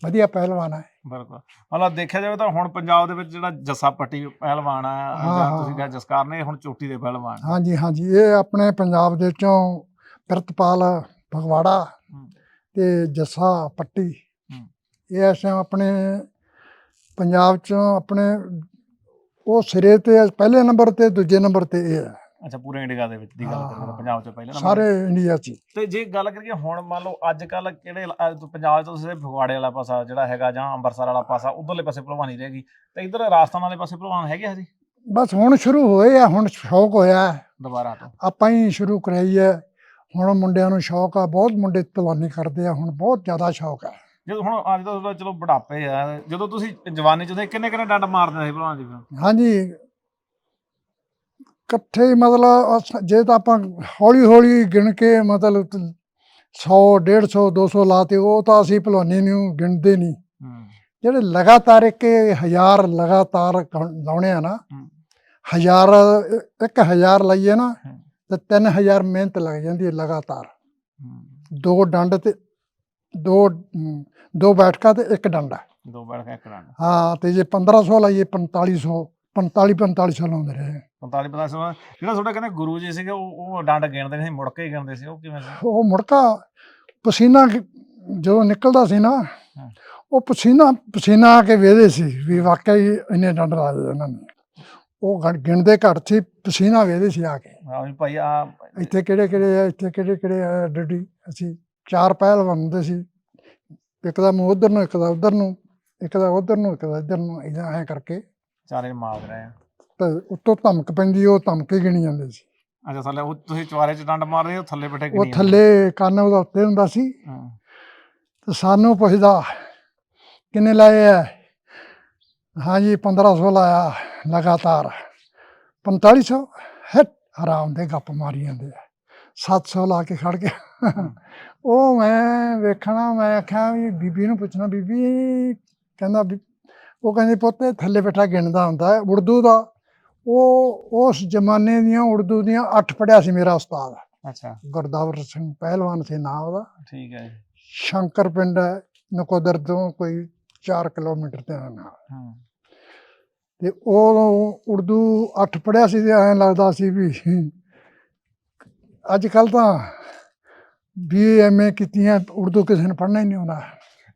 ਵਧੀਆ ਪਹਿਲਵਾਨ ਹੈ ਬਿਲਕੁਲ ਮਤਲਬ ਦੇਖਿਆ ਜਾਵੇ ਤਾਂ ਹੁਣ ਪੰਜਾਬ ਦੇ ਵਿੱਚ ਜਿਹੜਾ ਜੱਸਾ ਪੱਟੀ ਪਹਿਲਵਾਨ ਆ ਜਾਂ। ਤੁਸੀਂ ਕਿਹਾ ਜਸਕਾਰ ਨੇ ਹੁਣ ਚੋਟੀ ਦੇ ਪਹਿਲਵਾਨ ਹਾਂਜੀ ਹਾਂਜੀ ਇਹ ਆਪਣੇ ਪੰਜਾਬ ਦੇ ਚੋਂ ਪ੍ਰਤਪਾਲ ਫਗਵਾੜਾ ਹੂੰ। ਤੇ ਜੱਸਾ ਪੱਟੀ। ਇਹ ਟਾਈਮ ਆਪਣੇ ਪੰਜਾਬ ਚੋਂ ਆਪਣੇ ਉਹ ਸਿਰੇ ਤੇ ਪਹਿਲੇ ਨੰਬਰ ਤੇ ਦੂਜੇ ਨੰਬਰ ਤੇ ਇਹ ਹੈ ਅੱਛਾ ਪੂਰੇ ਇੰਡੀਆ ਦੇ ਵਿੱਚ ਦੀ ਗੱਲ ਤਾਂ ਹਾਂ। ਪੰਜਾਬ 'ਚ ਪਹਿਲੇ ਸਾਰੇ ਇੰਡੀਆ 'ਚ ਹੀ। ਤੇ ਜੇ ਗੱਲ ਕਰੀਏ ਹੁਣ ਮੰਨ ਲਓ ਅੱਜ ਕੱਲ ਕਿਹੜੇ ਇਲਾ- ਅਹ ਪੰਜਾਬ 'ਚ ਤੁਸੀਂ ਫਗਵਾੜੇ ਵਾਲਾ ਪਾਸਾ ਜਿਹੜਾ ਹੈਗਾ ਜਾਂ ਅੰਮ੍ਰਿਤਸਰ ਵਾਲਾ ਪਾਸਾ ਉਧਰਲੇ ਪਾਸੇ ਭਲਵਾਨੀ ਰਹੇਗੀ ਤੇ ਇਧਰ ਰਾਜਸਥਾਨ ਵਾਲੇ ਪਾਸੇ ਭਲਵਾਨ ਹੈਗੇ ਹਜੇ ਬਸ ਹੁਣ ਸ਼ੁਰੂ ਹੋਏ ਆ ਹੁਣ ਸ਼ੌਕ ਹੋਇਆ ਹੈ। ਦੁਬਾਰਾ ਤੋਂ ਆਪਾਂ ਹੀ ਸ਼ੁਰੂ ਕਰਾਈ ਹੈ ਹੁਣ ਮੁੰਡਿਆਂ ਨੂੰ ਸ਼ੌਕ ਆ ਬਹੁਤ ਮੁੰਡੇ ਪਹਿਲਵਾਨੀ ਕਰਦੇ ਆ ਹੁਣ ਬਹੁਤ ਜ਼ਿਆਦਾ ਸ਼ੌਕ ਹੈ ਜਦੋਂ ਹੁਣ ਅੱਜ ਤਾਂ ਤੁਹਾਡਾ ਚਲੋ ਬੁਢਾਪੇ ਆ ਜਦੋਂ ਤੁਸੀਂ ਜਵਾਨੀ 'ਚ ਤੇ ਕਿੰਨੇ ਕਿੰਨੇ ਡੰਡ ਮਾਰਦੇ ਸੀ ਭਲਵਾਨ ਜੀ ਫਿਰ ਹਾਂਜੀ ਇਕੱਠੇ ਹੀ ਮਤਲਬ ਅਸ- ਜੇ ਤਾਂ ਆਪਾਂ ਹੌਲੀ ਹੌਲੀ ਗਿਣ ਕੇ ਮਤਲਬ 100 150 200 ਲਾਤੇ ਉਹ ਤਾਂ ਅਸੀਂ ਭਲਵਾਨੀ ਨੂੰ ਗਿਣਦੇ ਨਹੀਂ ਹੂੰ ਜਿਹੜੇ ਲਗਾਤਾਰ ਇੱਕ ਹਜ਼ਾਰ ਲਗਾਤਾਰ ਲਾਉਣੇ ਆ ਨਾ। ਹਜ਼ਾਰ ਇੱਕ ਹਜ਼ਾਰ ਲਾਈਏ ਨਾ ਹੂੰ। ਤੇ 3000 ਮਿਹਨਤ ਲੱਗ ਜਾਂਦੀ ਹੈ ਲਗਾਤਾਰ ਹੂੰ। ਦੋ ਡੰਡ ਤੇ ਦੋ ਦੋ ਬੈਠਕਾਂ ਤੇ ਇੱਕ ਡੰਡਾ ਦੋ ਬੈਠ ਕੇ ਇੱਕ ਡੰਡ ਹਾਂ ਤੇ ਜੇ 1500 ਲਾਈਏ 4500 45 4500 ਲਾਉਂਦੇ ਰਹੇ। 45 50 ਸਾਲ ਜਿਹੜਾ ਤੁਹਾਡਾ ਕਹਿੰਦੇ ਗੁਰੂ ਜੀ ਸੀਗੇ ਉਹ ਉਹ ਡੰਡ ਗਿਣਦੇ ਨਹੀਂ ਸੀ ਮੁੜ ਕੇ ਹੀ ਗਿਣਦੇ ਸੀ ਉਹ ਕਿਵੇਂ ਸੀ? ਉਹ ਮੁੜਕਾ ਪਸੀਨਾ ਜਦੋਂ ਨਿਕਲਦਾ ਸੀ ਨਾ ਉਹ ਪਸੀਨਾ ਪਸੀਨਾ ਆ ਕੇ ਵੇਦੇ ਸੀ ਵੀ ਵਾਕਿਆ ਹੀ ਇੰਨੇ ਡੰਡ ਲਾ ਦੇ ਇਹਨਾਂ ਨੇ। ਉਹ ਗਣ- ਗਿਣਦੇ ਘੱਟ ਸੀ ਪਸੀਨਾ ਵੇਦੇ ਸੀ ਆ ਕੇ। ਹਾਂ ਵੀ ਭਾਈ ਆ ਇੱਥੇ ਕਿਹੜੇ ਕਿਹੜੇ ਆ ਇੱਥੇ ਕਿਹੜੇ ਕਿਹੜੇ ਆ ਡੱਡੀ ਅਸੀਂ ਚਾਰ ਪਹਿਲਵਾਨ ਹੁੰਦੇ ਸੀ। ਇੱਕ ਦਾ ਮੂੰਹ ਉਧਰ ਨੂੰ ਇੱਕ ਦਾ ਉਧਰ ਨੂੰ ਇੱਕ ਦਾ ਉਧਰ ਨੂੰ ਇੱਕ ਦਾ ਇੱਧਰ ਨੂੰ ਇਦਾਂ ਐ ਕਰਕੇ ਚਾਰੇ ਮਾਰ ਰਹੇ ਆ। ਤੇ ਉੱਤੋਂ ਧਮਕ ਪੈਂਦੀ ਉਹ ਧਮਕੇ ਗਿਣੀ ਜਾਂਦੇ ਸੀ। ਅੱਛਾ ਥੱਲੇ ਉਹ ਤੁਸੀਂ ਚਵਾਰੇ 'ਚ ਡੰਡ ਮਾਰ ਰਹੇ ਹੋ ਥੱਲੇ ਬੈਠੇ ਉਹ ਥੱਲੇ ਕੰਨ ਉਹਦਾ ਉੱਤੇ ਹੁੰਦਾ ਸੀ। ਹਾਂ। ਤੇ ਸਾਨੂੰ ਪੁੱਛਦਾ ਕਿੰਨੇ ਲਾਏ ਆ ਹਾਂਜੀ 1500 ਲਾਇਆ ਲਗਾਤਾਰ। 4500 ਹਟ ਆਰਾਮ ਦੇ ਗੱਪ ਮਾਰੀ ਜਾਂਦੇ ਆ। 700 ਲਾ ਕੇ ਖੜ ਗਿਆ। ਉਹ ਮੈਂ ਵੇਖਣਾ ਮੈਂ ਆਖਿਆ ਵੀ ਬੀਬੀ ਨੂੰ ਪੁੱਛਣਾ ਬੀਬੀ ਕਹਿੰਦਾ ਉਹ ਕਹਿੰਦੀ ਪੁੱਤ ਥੱਲੇ ਬੈਠਾ ਗਿਣਦਾ ਹੁੰਦਾ ਹੈ ਉਰਦੂ ਦਾ। ਉਹ ਉਸ ਜ਼ਮਾਨੇ ਦੀਆਂ ਉਰਦੂ ਦੀਆਂ ਅੱਠ ਪੜਿਆ ਸੀ ਮੇਰਾ ਉਸਤਾਦ। ਅੱਛਾ। ਗੁਰਦਾਵਰ ਸਿੰਘ ਪਹਿਲਵਾਨ ਸੀ ਨਾਂ ਉਹਦਾ। ਠੀਕ ਹੈ। ਸ਼ੰਕਰ ਪਿੰਡ ਹੈ ਨਕੋਦਰ ਤੋਂ ਕੋਈ 4 ਕਿਲੋਮੀਟਰ ਤੇ ਨਾਲ। ਹਾਂ। ਤੇ ਉਹ ਉਰਦੂ ਅੱਠ ਪੜਿਆ ਸੀ ਤੇ ਐਂ ਲੱਗਦਾ ਸੀ ਵੀ ਅੱਜ ਕੱਲ ਤਾਂ ਬੀ ਐਮ ਏ ਕੀਤੀਆਂ ਉਰਦੂ ਕਿਸੇ ਨੂੰ ਪੜ੍ਹਨਾ ਹੀ ਨਹੀਂ ਆਉਂਦਾ।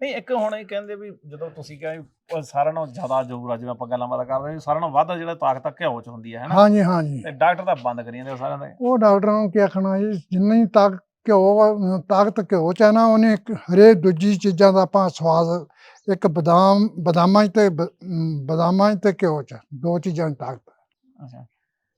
ਨਹੀਂ ਇੱਕ ਹੁਣ ਇਹ ਕਹਿੰਦੇ ਵੀ ਜਦੋਂ ਤੁਸੀਂ ਕਿਹਾ ਵੀ ਉਹ ਸਾਰਿਆਂ ਨਾਲੋਂ ਜ਼ਿਆਦਾ ਜ਼ੋਰ ਆ ਜਿਵੇਂ ਆਪਾਂ ਗੱਲਾਂ ਬਾਤਾਂ ਕਰਦੇ ਹਾਂ ਸਾਰਿਆਂ ਨਾਲੋਂ ਵੱਧ ਜਿਹੜਾ ਤਾਕਤ ਘਿਓ ਚ ਹੁੰਦੀ ਹੈ ਹੈਨਾ ਹਾਂਜੀ ਹਾਂਜੀ। ਤੇ ਡਾਕਟਰ ਤਾਂ ਬੰਦ ਕਰੀ ਜਾਂਦੇ ਸਾਰਿਆਂ ਦੇ। ਉਹ ਡਾਕਟਰਾਂ ਨੂੰ ਕੀ ਆਖਣਾ ਜੀ ਜਿੰਨੀ ਤਾਕ ਘਿਓ ਤਾਕਤ ਘਿਓ ਚ ਹੈ ਨਾ ਉਹਨੇ ਹਰੇਕ ਦੂਜੀ ਚੀਜ਼ਾਂ ਦਾ ਆਪਾਂ ਸਵਾਦ ਇੱਕ ਬਦਾਮ ਬਦਾਮਾਂ 'ਚ ਤੇ ਬਦਾਮਾਂ ਤੇ ਘਿਓ ਚ ਦੋ ਚੀਜ਼ਾਂ ਦੀ ਤਾਕਤ। ਅੱਛਾ।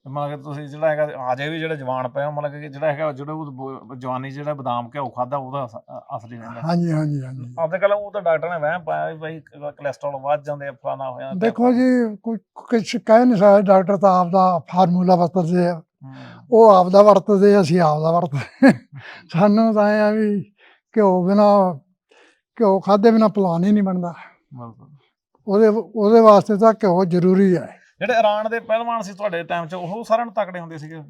ਮਤਲਬ ਕਿ ਤੁਸੀਂ ਜਿਹੜਾ ਹੈਗਾ ਅਜੇ ਵੀ ਜਿਹੜੇ ਜਵਾਨ ਹੋ ਮਤਲਬ ਕਿ ਜਿਹੜਾ ਹੈਗਾ ਜਿਹੜਾ ਉਹ ਬ- ਜਵਾਨੀ 'ਚ ਜਿਹੜਾ ਬਦਾਮ ਘਿਓ ਖਾਦਾ ਉਹਦਾ ਅਸ- ਅਸਲੀ ਰਹਿੰਦਾ ਹਾਂਜੀ ਹਾਂਜੀ ਹਾਂਜੀ। ਆਪਦੇ ਕੱਲ ਉਹ ਤਾਂ ਡਾਕਟਰ ਨੇ ਵਹਿਮ ਪਾਇਆ ਵੀ ਭਾਈ ਕੋਲੇਸਟ੍ਰੋਲ ਵੱਧ ਜਾਂਦੇ ਆ ਫਲਾਣਾ ਹੋ ਜਾਂਦਾ ਦੇਖੋ ਜੀ ਕੋਈ ਕੁਝ ਕਹਿ ਨਹੀਂ ਸਕਦਾ ਡਾਕਟਰ ਤਾਂ ਆਪਦਾ ਫਾਰਮੂਲਾ ਵਰਤਦੇ ਆ। ਹੂੰ। ਉਹ ਆਪਦਾ ਵਰਤਦੇ ਅਸੀਂ ਆਪਦਾ ਵਰਤਦੇ। ਸਾਨੂੰ ਤਾਂ ਇਹ ਆ ਵੀ ਘਿਓ ਬਿਨਾ ਘਿਓ ਖਾਦੇ ਬਿਨਾ ਪਲਾਨ ਹੀ ਨਹੀਂ ਬਣਦਾ। ਬਿਲਕੁਲ। ਉਹਦੇ ਉਹਦੇ ਵਾਸਤੇ ਤਾਂ ਘਿਓ ਜ਼ਰੂਰੀ ਹੈ ਜਿਹੜੇ ਇਰਾਨ ਦੇ ਪਹਿਲਵਾਨ ਸੀ ਤੁਹਾਡੇ ਟਾਈਮ 'ਚ ਉਹ ਸਾਰਿਆਂ ਨੂੰ ਤਕੜੇ ਹੁੰਦੇ ਸੀਗੇ?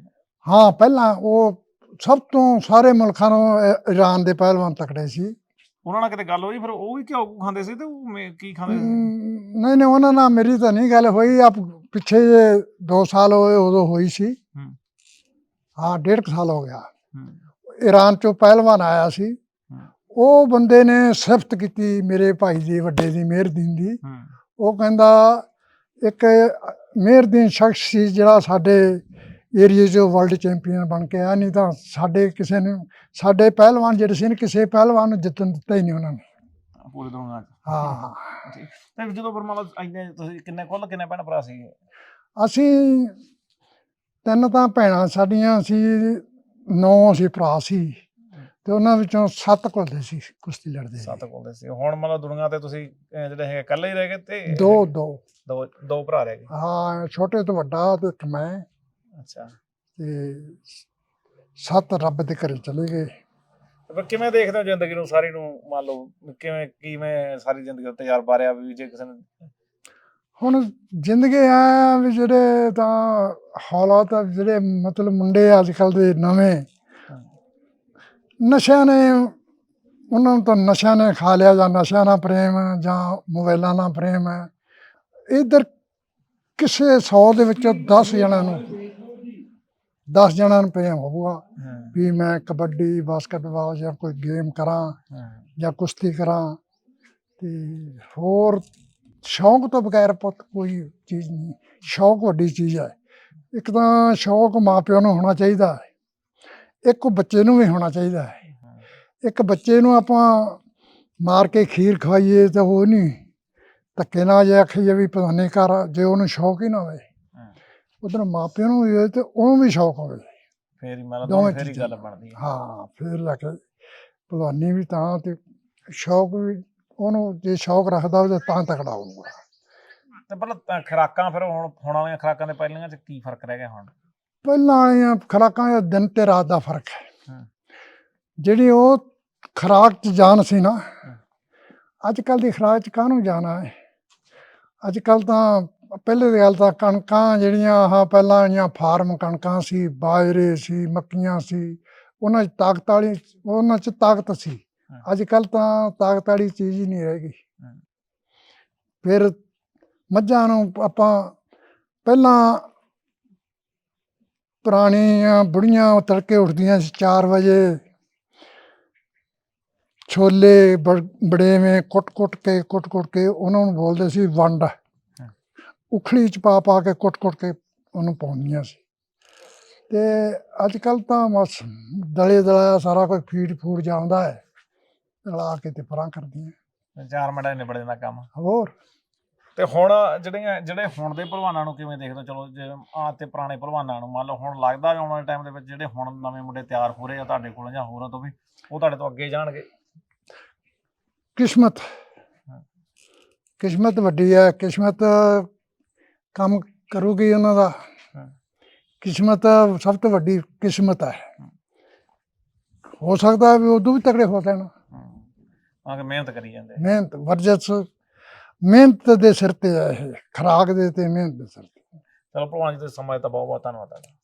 ਹਾਂ ਪਹਿਲਾਂ ਉਹ ਸਭ ਤੋਂ ਸਾਰੇ ਮੁਲਕਾਂ ਨੂੰ ਇ- ਈਰਾਨ ਦੇ ਪਹਿਲਵਾਨ ਤਕੜੇ ਸੀ। ਉਹਨਾਂ ਨਾਲ ਕਿਤੇ ਗੱਲ ਹੋਈ? ਫਿਰ ਉਹ ਵੀ ਘਿਓ ਖਾਂਦੇ ਸੀ ਤੇ ਉਹ ਮੇ- ਕੀ ਖਾਂਦੇ ਸੀ? ਨਹੀਂ ਨਹੀਂ ਉਹਨਾਂ ਨਾਲ ਮੇਰੀ ਤਾਂ ਨਹੀਂ ਗੱਲ ਹੋਈ। ਆ ਪਿੱਛੇ ਜੇ 2 ਸਾਲ ਹੋਏ ਉਦੋਂ ਹੋਈ ਸੀ। ਹੂੰ। ਹਾਂ ਡੇਢ ਕੁ ਸਾਲ ਹੋ ਗਿਆ। ਹੂੰ। ਈਰਾਨ ਚੋਂ ਪਹਿਲਵਾਨ ਆਇਆ ਸੀ। ਉਹ ਬੰਦੇ ਨੇ ਸਿਫਤ ਕੀਤੀ ਮੇਰੇ ਭਾਈ ਦੀ ਵੱਡੇ ਦੀ ਮਿਹਰਦੀਨ ਦੀ। ਹੂੰ ਉਹ ਕਹਿੰਦਾ ਇੱਕ ਮਿਹਰਦੀਨ ਸ਼ਖਸ ਸੀ ਜਿਹੜਾ ਸਾਡੇ ਏਰੀਏ 'ਚੋਂ ਵਰਲਡ ਚੈਂਪੀਅਨ ਬਣ ਕੇ ਆਇਆ ਨਹੀਂ ਤਾਂ ਸਾਡੇ ਕਿਸੇ ਨੂੰ ਸਾਡੇ ਪਹਿਲਵਾਨ ਜਿਹੜੇ ਸੀ ਨਾ, ਕਿਸੇ ਪਹਿਲਵਾਨ ਨੂੰ ਜਿੱਤਣ ਦਿੱਤਾ ਹੀ ਨਹੀਂ ਉਹਨਾਂ ਨੇ। ਪੂਰੇ 'ਚ ਹਾਂ। ਤੇ ਜਦੋਂ ਤੁਸੀਂ ਕਿੰਨੇ ਕੁੱਲ ਕਿੰਨੇ ਭੈਣ ਭਰਾ ਸੀਗੇ? ਅਸੀਂ ਤਿੰਨ ਤਾਂ ਭੈਣਾਂ ਸਾਡੀਆਂ ਸੀ ਨੌ ਅਸੀਂ ਭਰਾ ਸੀ। ਤੇ ਉਹਨਾਂ ਵਿੱਚੋਂ ਸੱਤ ਘੁਲਦੇ ਸੀ ਕੁਸ਼ਤੀ ਲੜਦੇ ਸੀ ਸੱਤ ਕੋਲ ਦੇ ਸੀ। ਹੁਣ ਮੰਨ ਲਓ ਦੁਨੀਆ ਤੇ ਤੁਸੀਂ ਅਹ, ਜਿਹੜੇ ਹੈਗੇ ਇਕੱਲੇ ਹੀ ਰਹਿ ਗਏ ਤੇ ਦੋ ਦੋ। ਦੋ ਦੋ ਭਰਾ ਰਹਿ ਗਏ? ਹਾਂ ਛੋਟੇ ਤੋਂ ਵੱਡਾ ਤੇ ਇੱਕ ਮੈਂ। ਅੱਛਾ। ਤੇ ਸੱਤ ਰੱਬ ਦੇ ਘਰੇ ਚਲੇ ਗਏ। ਤੇ ਫਿਰ ਕਿਵੇਂ ਦੇਖਦੇ ਹੋ ਜ਼ਿੰਦਗੀ ਨੂੰ ਸਾਰੀ ਨੂੰ ਮੰਨ ਲਓ ਕਿਵੇਂ ਕਿਵੇਂ ਸਾਰੀ ਜ਼ਿੰਦਗੀ ਦਾ ਤਜਰਬਾ ਰਿਹਾ ਵੀ ਜੇ ਕਿਸੇ ਨੇ ਹੁਣ ਜ਼ਿੰਦਗੀ ਆ ਵੀ ਜਿਹੜੇ ਤਾਂ ਹਾਲਾਤ ਆ ਜਿਹੜੇ ਮਤਲਬ ਮੁੰਡੇ ਅੱਜ ਕੱਲ ਦੇ ਨਵੇਂ ਨਸ਼ਿਆਂ ਨੇ ਉਹਨਾਂ ਨੂੰ ਤਾਂ ਨਸ਼ਿਆਂ ਨੇ ਖਾ ਲਿਆ ਜਾਂ ਨਸ਼ਿਆਂ ਨਾਲ ਪ੍ਰੇਮ ਜਾਂ ਮੋਬਾਈਲਾਂ ਨਾਲ ਪ੍ਰੇਮ ਹੈ। ਇਧਰ ਕਿਸੇ 100 ਦੇ ਵਿੱਚੋਂ 10 ਜਣਾਂ ਨੂੰ 10 ਜਣਾਂ ਨੂੰ ਪ੍ਰੇਮ ਹੋਊਗਾ ਵੀ ਮੈਂ ਕਬੱਡੀ ਬਾਸਕਟਬਾਲ ਜਾਂ ਕੋਈ ਗੇਮ ਕਰਾਂ ਜਾਂ ਕੁਸ਼ਤੀ ਕਰਾਂ। ਤੇ ਹੋਰ ਸ਼ੌਂਕ ਤੋਂ ਬਗੈਰ ਪੁੱਤ ਕੋਈ ਚੀਜ਼ ਨਹੀਂ ਸ਼ੌਂਕ ਵੱਡੀ ਚੀਜ਼ ਹੈ। ਇੱਕ ਤਾਂ ਸ਼ੌਂਕ ਮਾਪਿਆਂ ਨੂੰ ਹੋਣਾ ਚਾਹੀਦਾ ਹੈ। ਇੱਕ ਉਹ ਬੱਚੇ ਨੂੰ ਵੀ ਹੋਣਾ ਚਾਹੀਦਾ ਹੈ। ਇੱਕ ਬੱਚੇ ਨੂੰ ਆਪਾਂ ਮਾਰ ਕੇ ਖੀਰ ਖਵਾਈਏ ਤਾਂ ਉਹ ਨਹੀਂ ਧੱਕੇ ਨਾਲ ਜੇ ਆਖੀਏ ਵੀ ਪਤਾ ਨਹੀਂ ਕਰ ਜੇ ਉਹਨੂੰ ਸ਼ੌਂਕ ਹੀ ਨਾ ਹੋਵੇ। ਉਧਰ ਮਾਪਿਆਂ ਨੂੰ ਵੀ ਹੋਵੇ ਤੇ ਉਹਨੂੰ ਵੀ ਸ਼ੌਂਕ ਹੋਵੇ। ਫੇਰ ਹੀ ਲਓ ਫੇਰ ਹੀ। ਗੱਲ ਬਣਦੀ ਹੈ ਹਾਂ ਫਿਰ ਲੈ ਕੇ ਭਲਵਾਨੀ ਵੀ ਤਾਂ ਤੇ ਸ਼ੌਕ ਵੀ ਉਹਨੂੰ ਜੇ ਸ਼ੌਕ ਰੱਖਦਾ ਹੋਵੇ ਤਾਂ ਤਕੜਾ ਹੋਊਗਾ। ਤੇ ਤਾਂ ਖੁਰਾਕਾਂ ਫਿਰ ਹੁਣ ਹੁਣ ਵਾਲੀਆਂ ਖੁਰਾਕਾਂ ਦੇ ਪਹਿਲੀਆਂ 'ਚ ਕੀ ਫ਼ਰਕ ਰਹਿ ਗਿਆ ਹੁਣ? ਪਹਿਲਾਂ ਵਾਲੀਆਂ ਖੁਰਾਕਾਂ ਦਾ ਦਿਨ ਤੇ ਰਾਤ ਦਾ ਫ਼ਰਕ ਹੈ। ਜਿਹੜੀ ਉਹ ਖੁਰਾਕ ਚ ਜਾਨ ਸੀ ਨਾ ਅੱਜ ਕੱਲ ਦੀ ਖੁਰਾਕ ਚ ਕਾਹਨੂੰ ਜਾਣਾ ਹੈ ਅੱਜ ਕੱਲ ਤਾਂ ਪਹਿਲੇ ਦੀ ਗੱਲ ਤਾਂ ਕਣਕਾਂ ਜਿਹੜੀਆਂ ਆਹ ਪਹਿਲਾਂ ਆਈਆਂ ਫਾਰਮ ਕਣਕਾਂ ਸੀ ਬਾਜਰੇ ਸੀ ਮੱਕੀਆਂ ਸੀ ਉਹਨਾਂ 'ਚ ਤਾਕਤ ਵਾਲੀ ਉਹਨਾਂ 'ਚ ਤਾਕਤ ਸੀ। ਅੱਜ ਕੱਲ ਤਾਂ ਤਾਕਤ ਵਾਲੀ ਚੀਜ਼ ਹੀ ਨਹੀਂ ਰਹਿ ਗਈ। ਫਿਰ ਮੱਝਾਂ ਨੂੰ ਆਪਾਂ ਪਹਿਲਾਂ ਪੁਰਾਣੀਆਂ ਬੁੜੀਆਂ ਤੜਕੇ ਉੱਠਦੀਆਂ ਸੀ 4 ਵਜੇ। ਛੋਲੇ ਬੜੇਵੇਂ ਕੁੱਟ-ਕੁੱਟ ਕੇ ਕੁੱਟ-ਕੁੱਟ ਕੇ ਉਹਨਾਂ ਨੂੰ ਬੋਲਦੇ ਸੀ ਵੰਡ। ਉਖਲੀ ਚ ਪਾ ਪਾ ਕੇ ਕੁੱਟ-ਕੁੱਟ ਕੇ ਉਹਨੂੰ ਪਾਉਂਦੀਆਂ ਸੀ। ਤੇ ਅੱਜ ਕੱਲ ਤਾਂ ਬਸ ਦਲੇ ਦਲਾਇਆ ਸਾਰਾ ਕੋਈ ਫੀਡ ਫੂਡ ਜਾਂਦਾ ਹੈ। ਰਲਾ ਕੇ ਤੇ ਪਰਾਂ ਕਰਦੀਆਂ। ਚਾਰ 'ਚ ਨਿਬੜ ਜਾਂਦਾ ਕੰਮ। ਹੋਰ? ਤੇ ਹੁਣ ਜਿਹੜੀਆਂ ਜਿਹੜੇ ਹੁਣ ਦੇ ਪਹਿਲਵਾਨਾਂ ਨੂੰ ਕਿਵੇਂ ਦੇਖਦੇ ਹੋ? ਚਲੋ ਜੇ ਆ ਤੇ ਪੁਰਾਣੇ ਪਹਿਲਵਾਨਾਂ ਨੂੰ ਮੰਨ ਲਓ ਹੁਣ ਲੱਗਦਾ ਵੀ ਆਉਣ ਵਾਲੇ ਟਾਈਮ ਦੇ ਵਿੱਚ ਜਿਹੜੇ ਹੁਣ ਨਵੇਂ ਮੁੰਡੇ ਤਿਆਰ ਹੋ ਰਹੇ ਆ ਤੁਹਾਡੇ ਕੋਲ ਜਾਂ ਹੋਰਾਂ ਤੋਂ ਵੀ ਉਹ ਤੁਹਾਡੇ ਤੋਂ ਅੱਗੇ ਜਾਣਗੇ। ਕਿਸਮਤ। ਹਾਂ। ਕਿਸਮਤ ਵੱਡੀ ਹੈ ਕਿਸਮਤ ਕੰਮ ਕਰੂਗੀ ਉਹਨਾਂ ਦਾ। ਹਾਂ। ਕਿਸਮਤ ਸਭ ਤੋਂ ਵੱਡੀ ਕਿਸਮਤ ਹੈ। ਹੋ ਸਕਦਾ ਹੈ ਵੀ ਉਦੋਂ ਵੀ ਤਕੜੇ ਹੋ ਜਾਣ ਆ ਕੇ ਮਿਹਨਤ ਕਰੀ ਜਾਂਦੇ। ਮਿਹਨਤ ਵਰਜਸ ਮਿਹਨਤ ਦੇ ਸਿਰ ਤੇ ਹੈ ਇਹ, ਖਰਾਕ ਦੇ ਤੇ ਮਿਹਨਤ ਦੇ ਸਿਰ ਤੇ। ਚਲੋ ਭਲਵਾਨ ਜੀ, ਤੁਸੀਂ ਸਮਾਂ ਦਿੱਤਾ ਬਹੁਤ ਬਹੁਤ ਧੰਨਵਾਦ ਤੁਹਾਡਾ।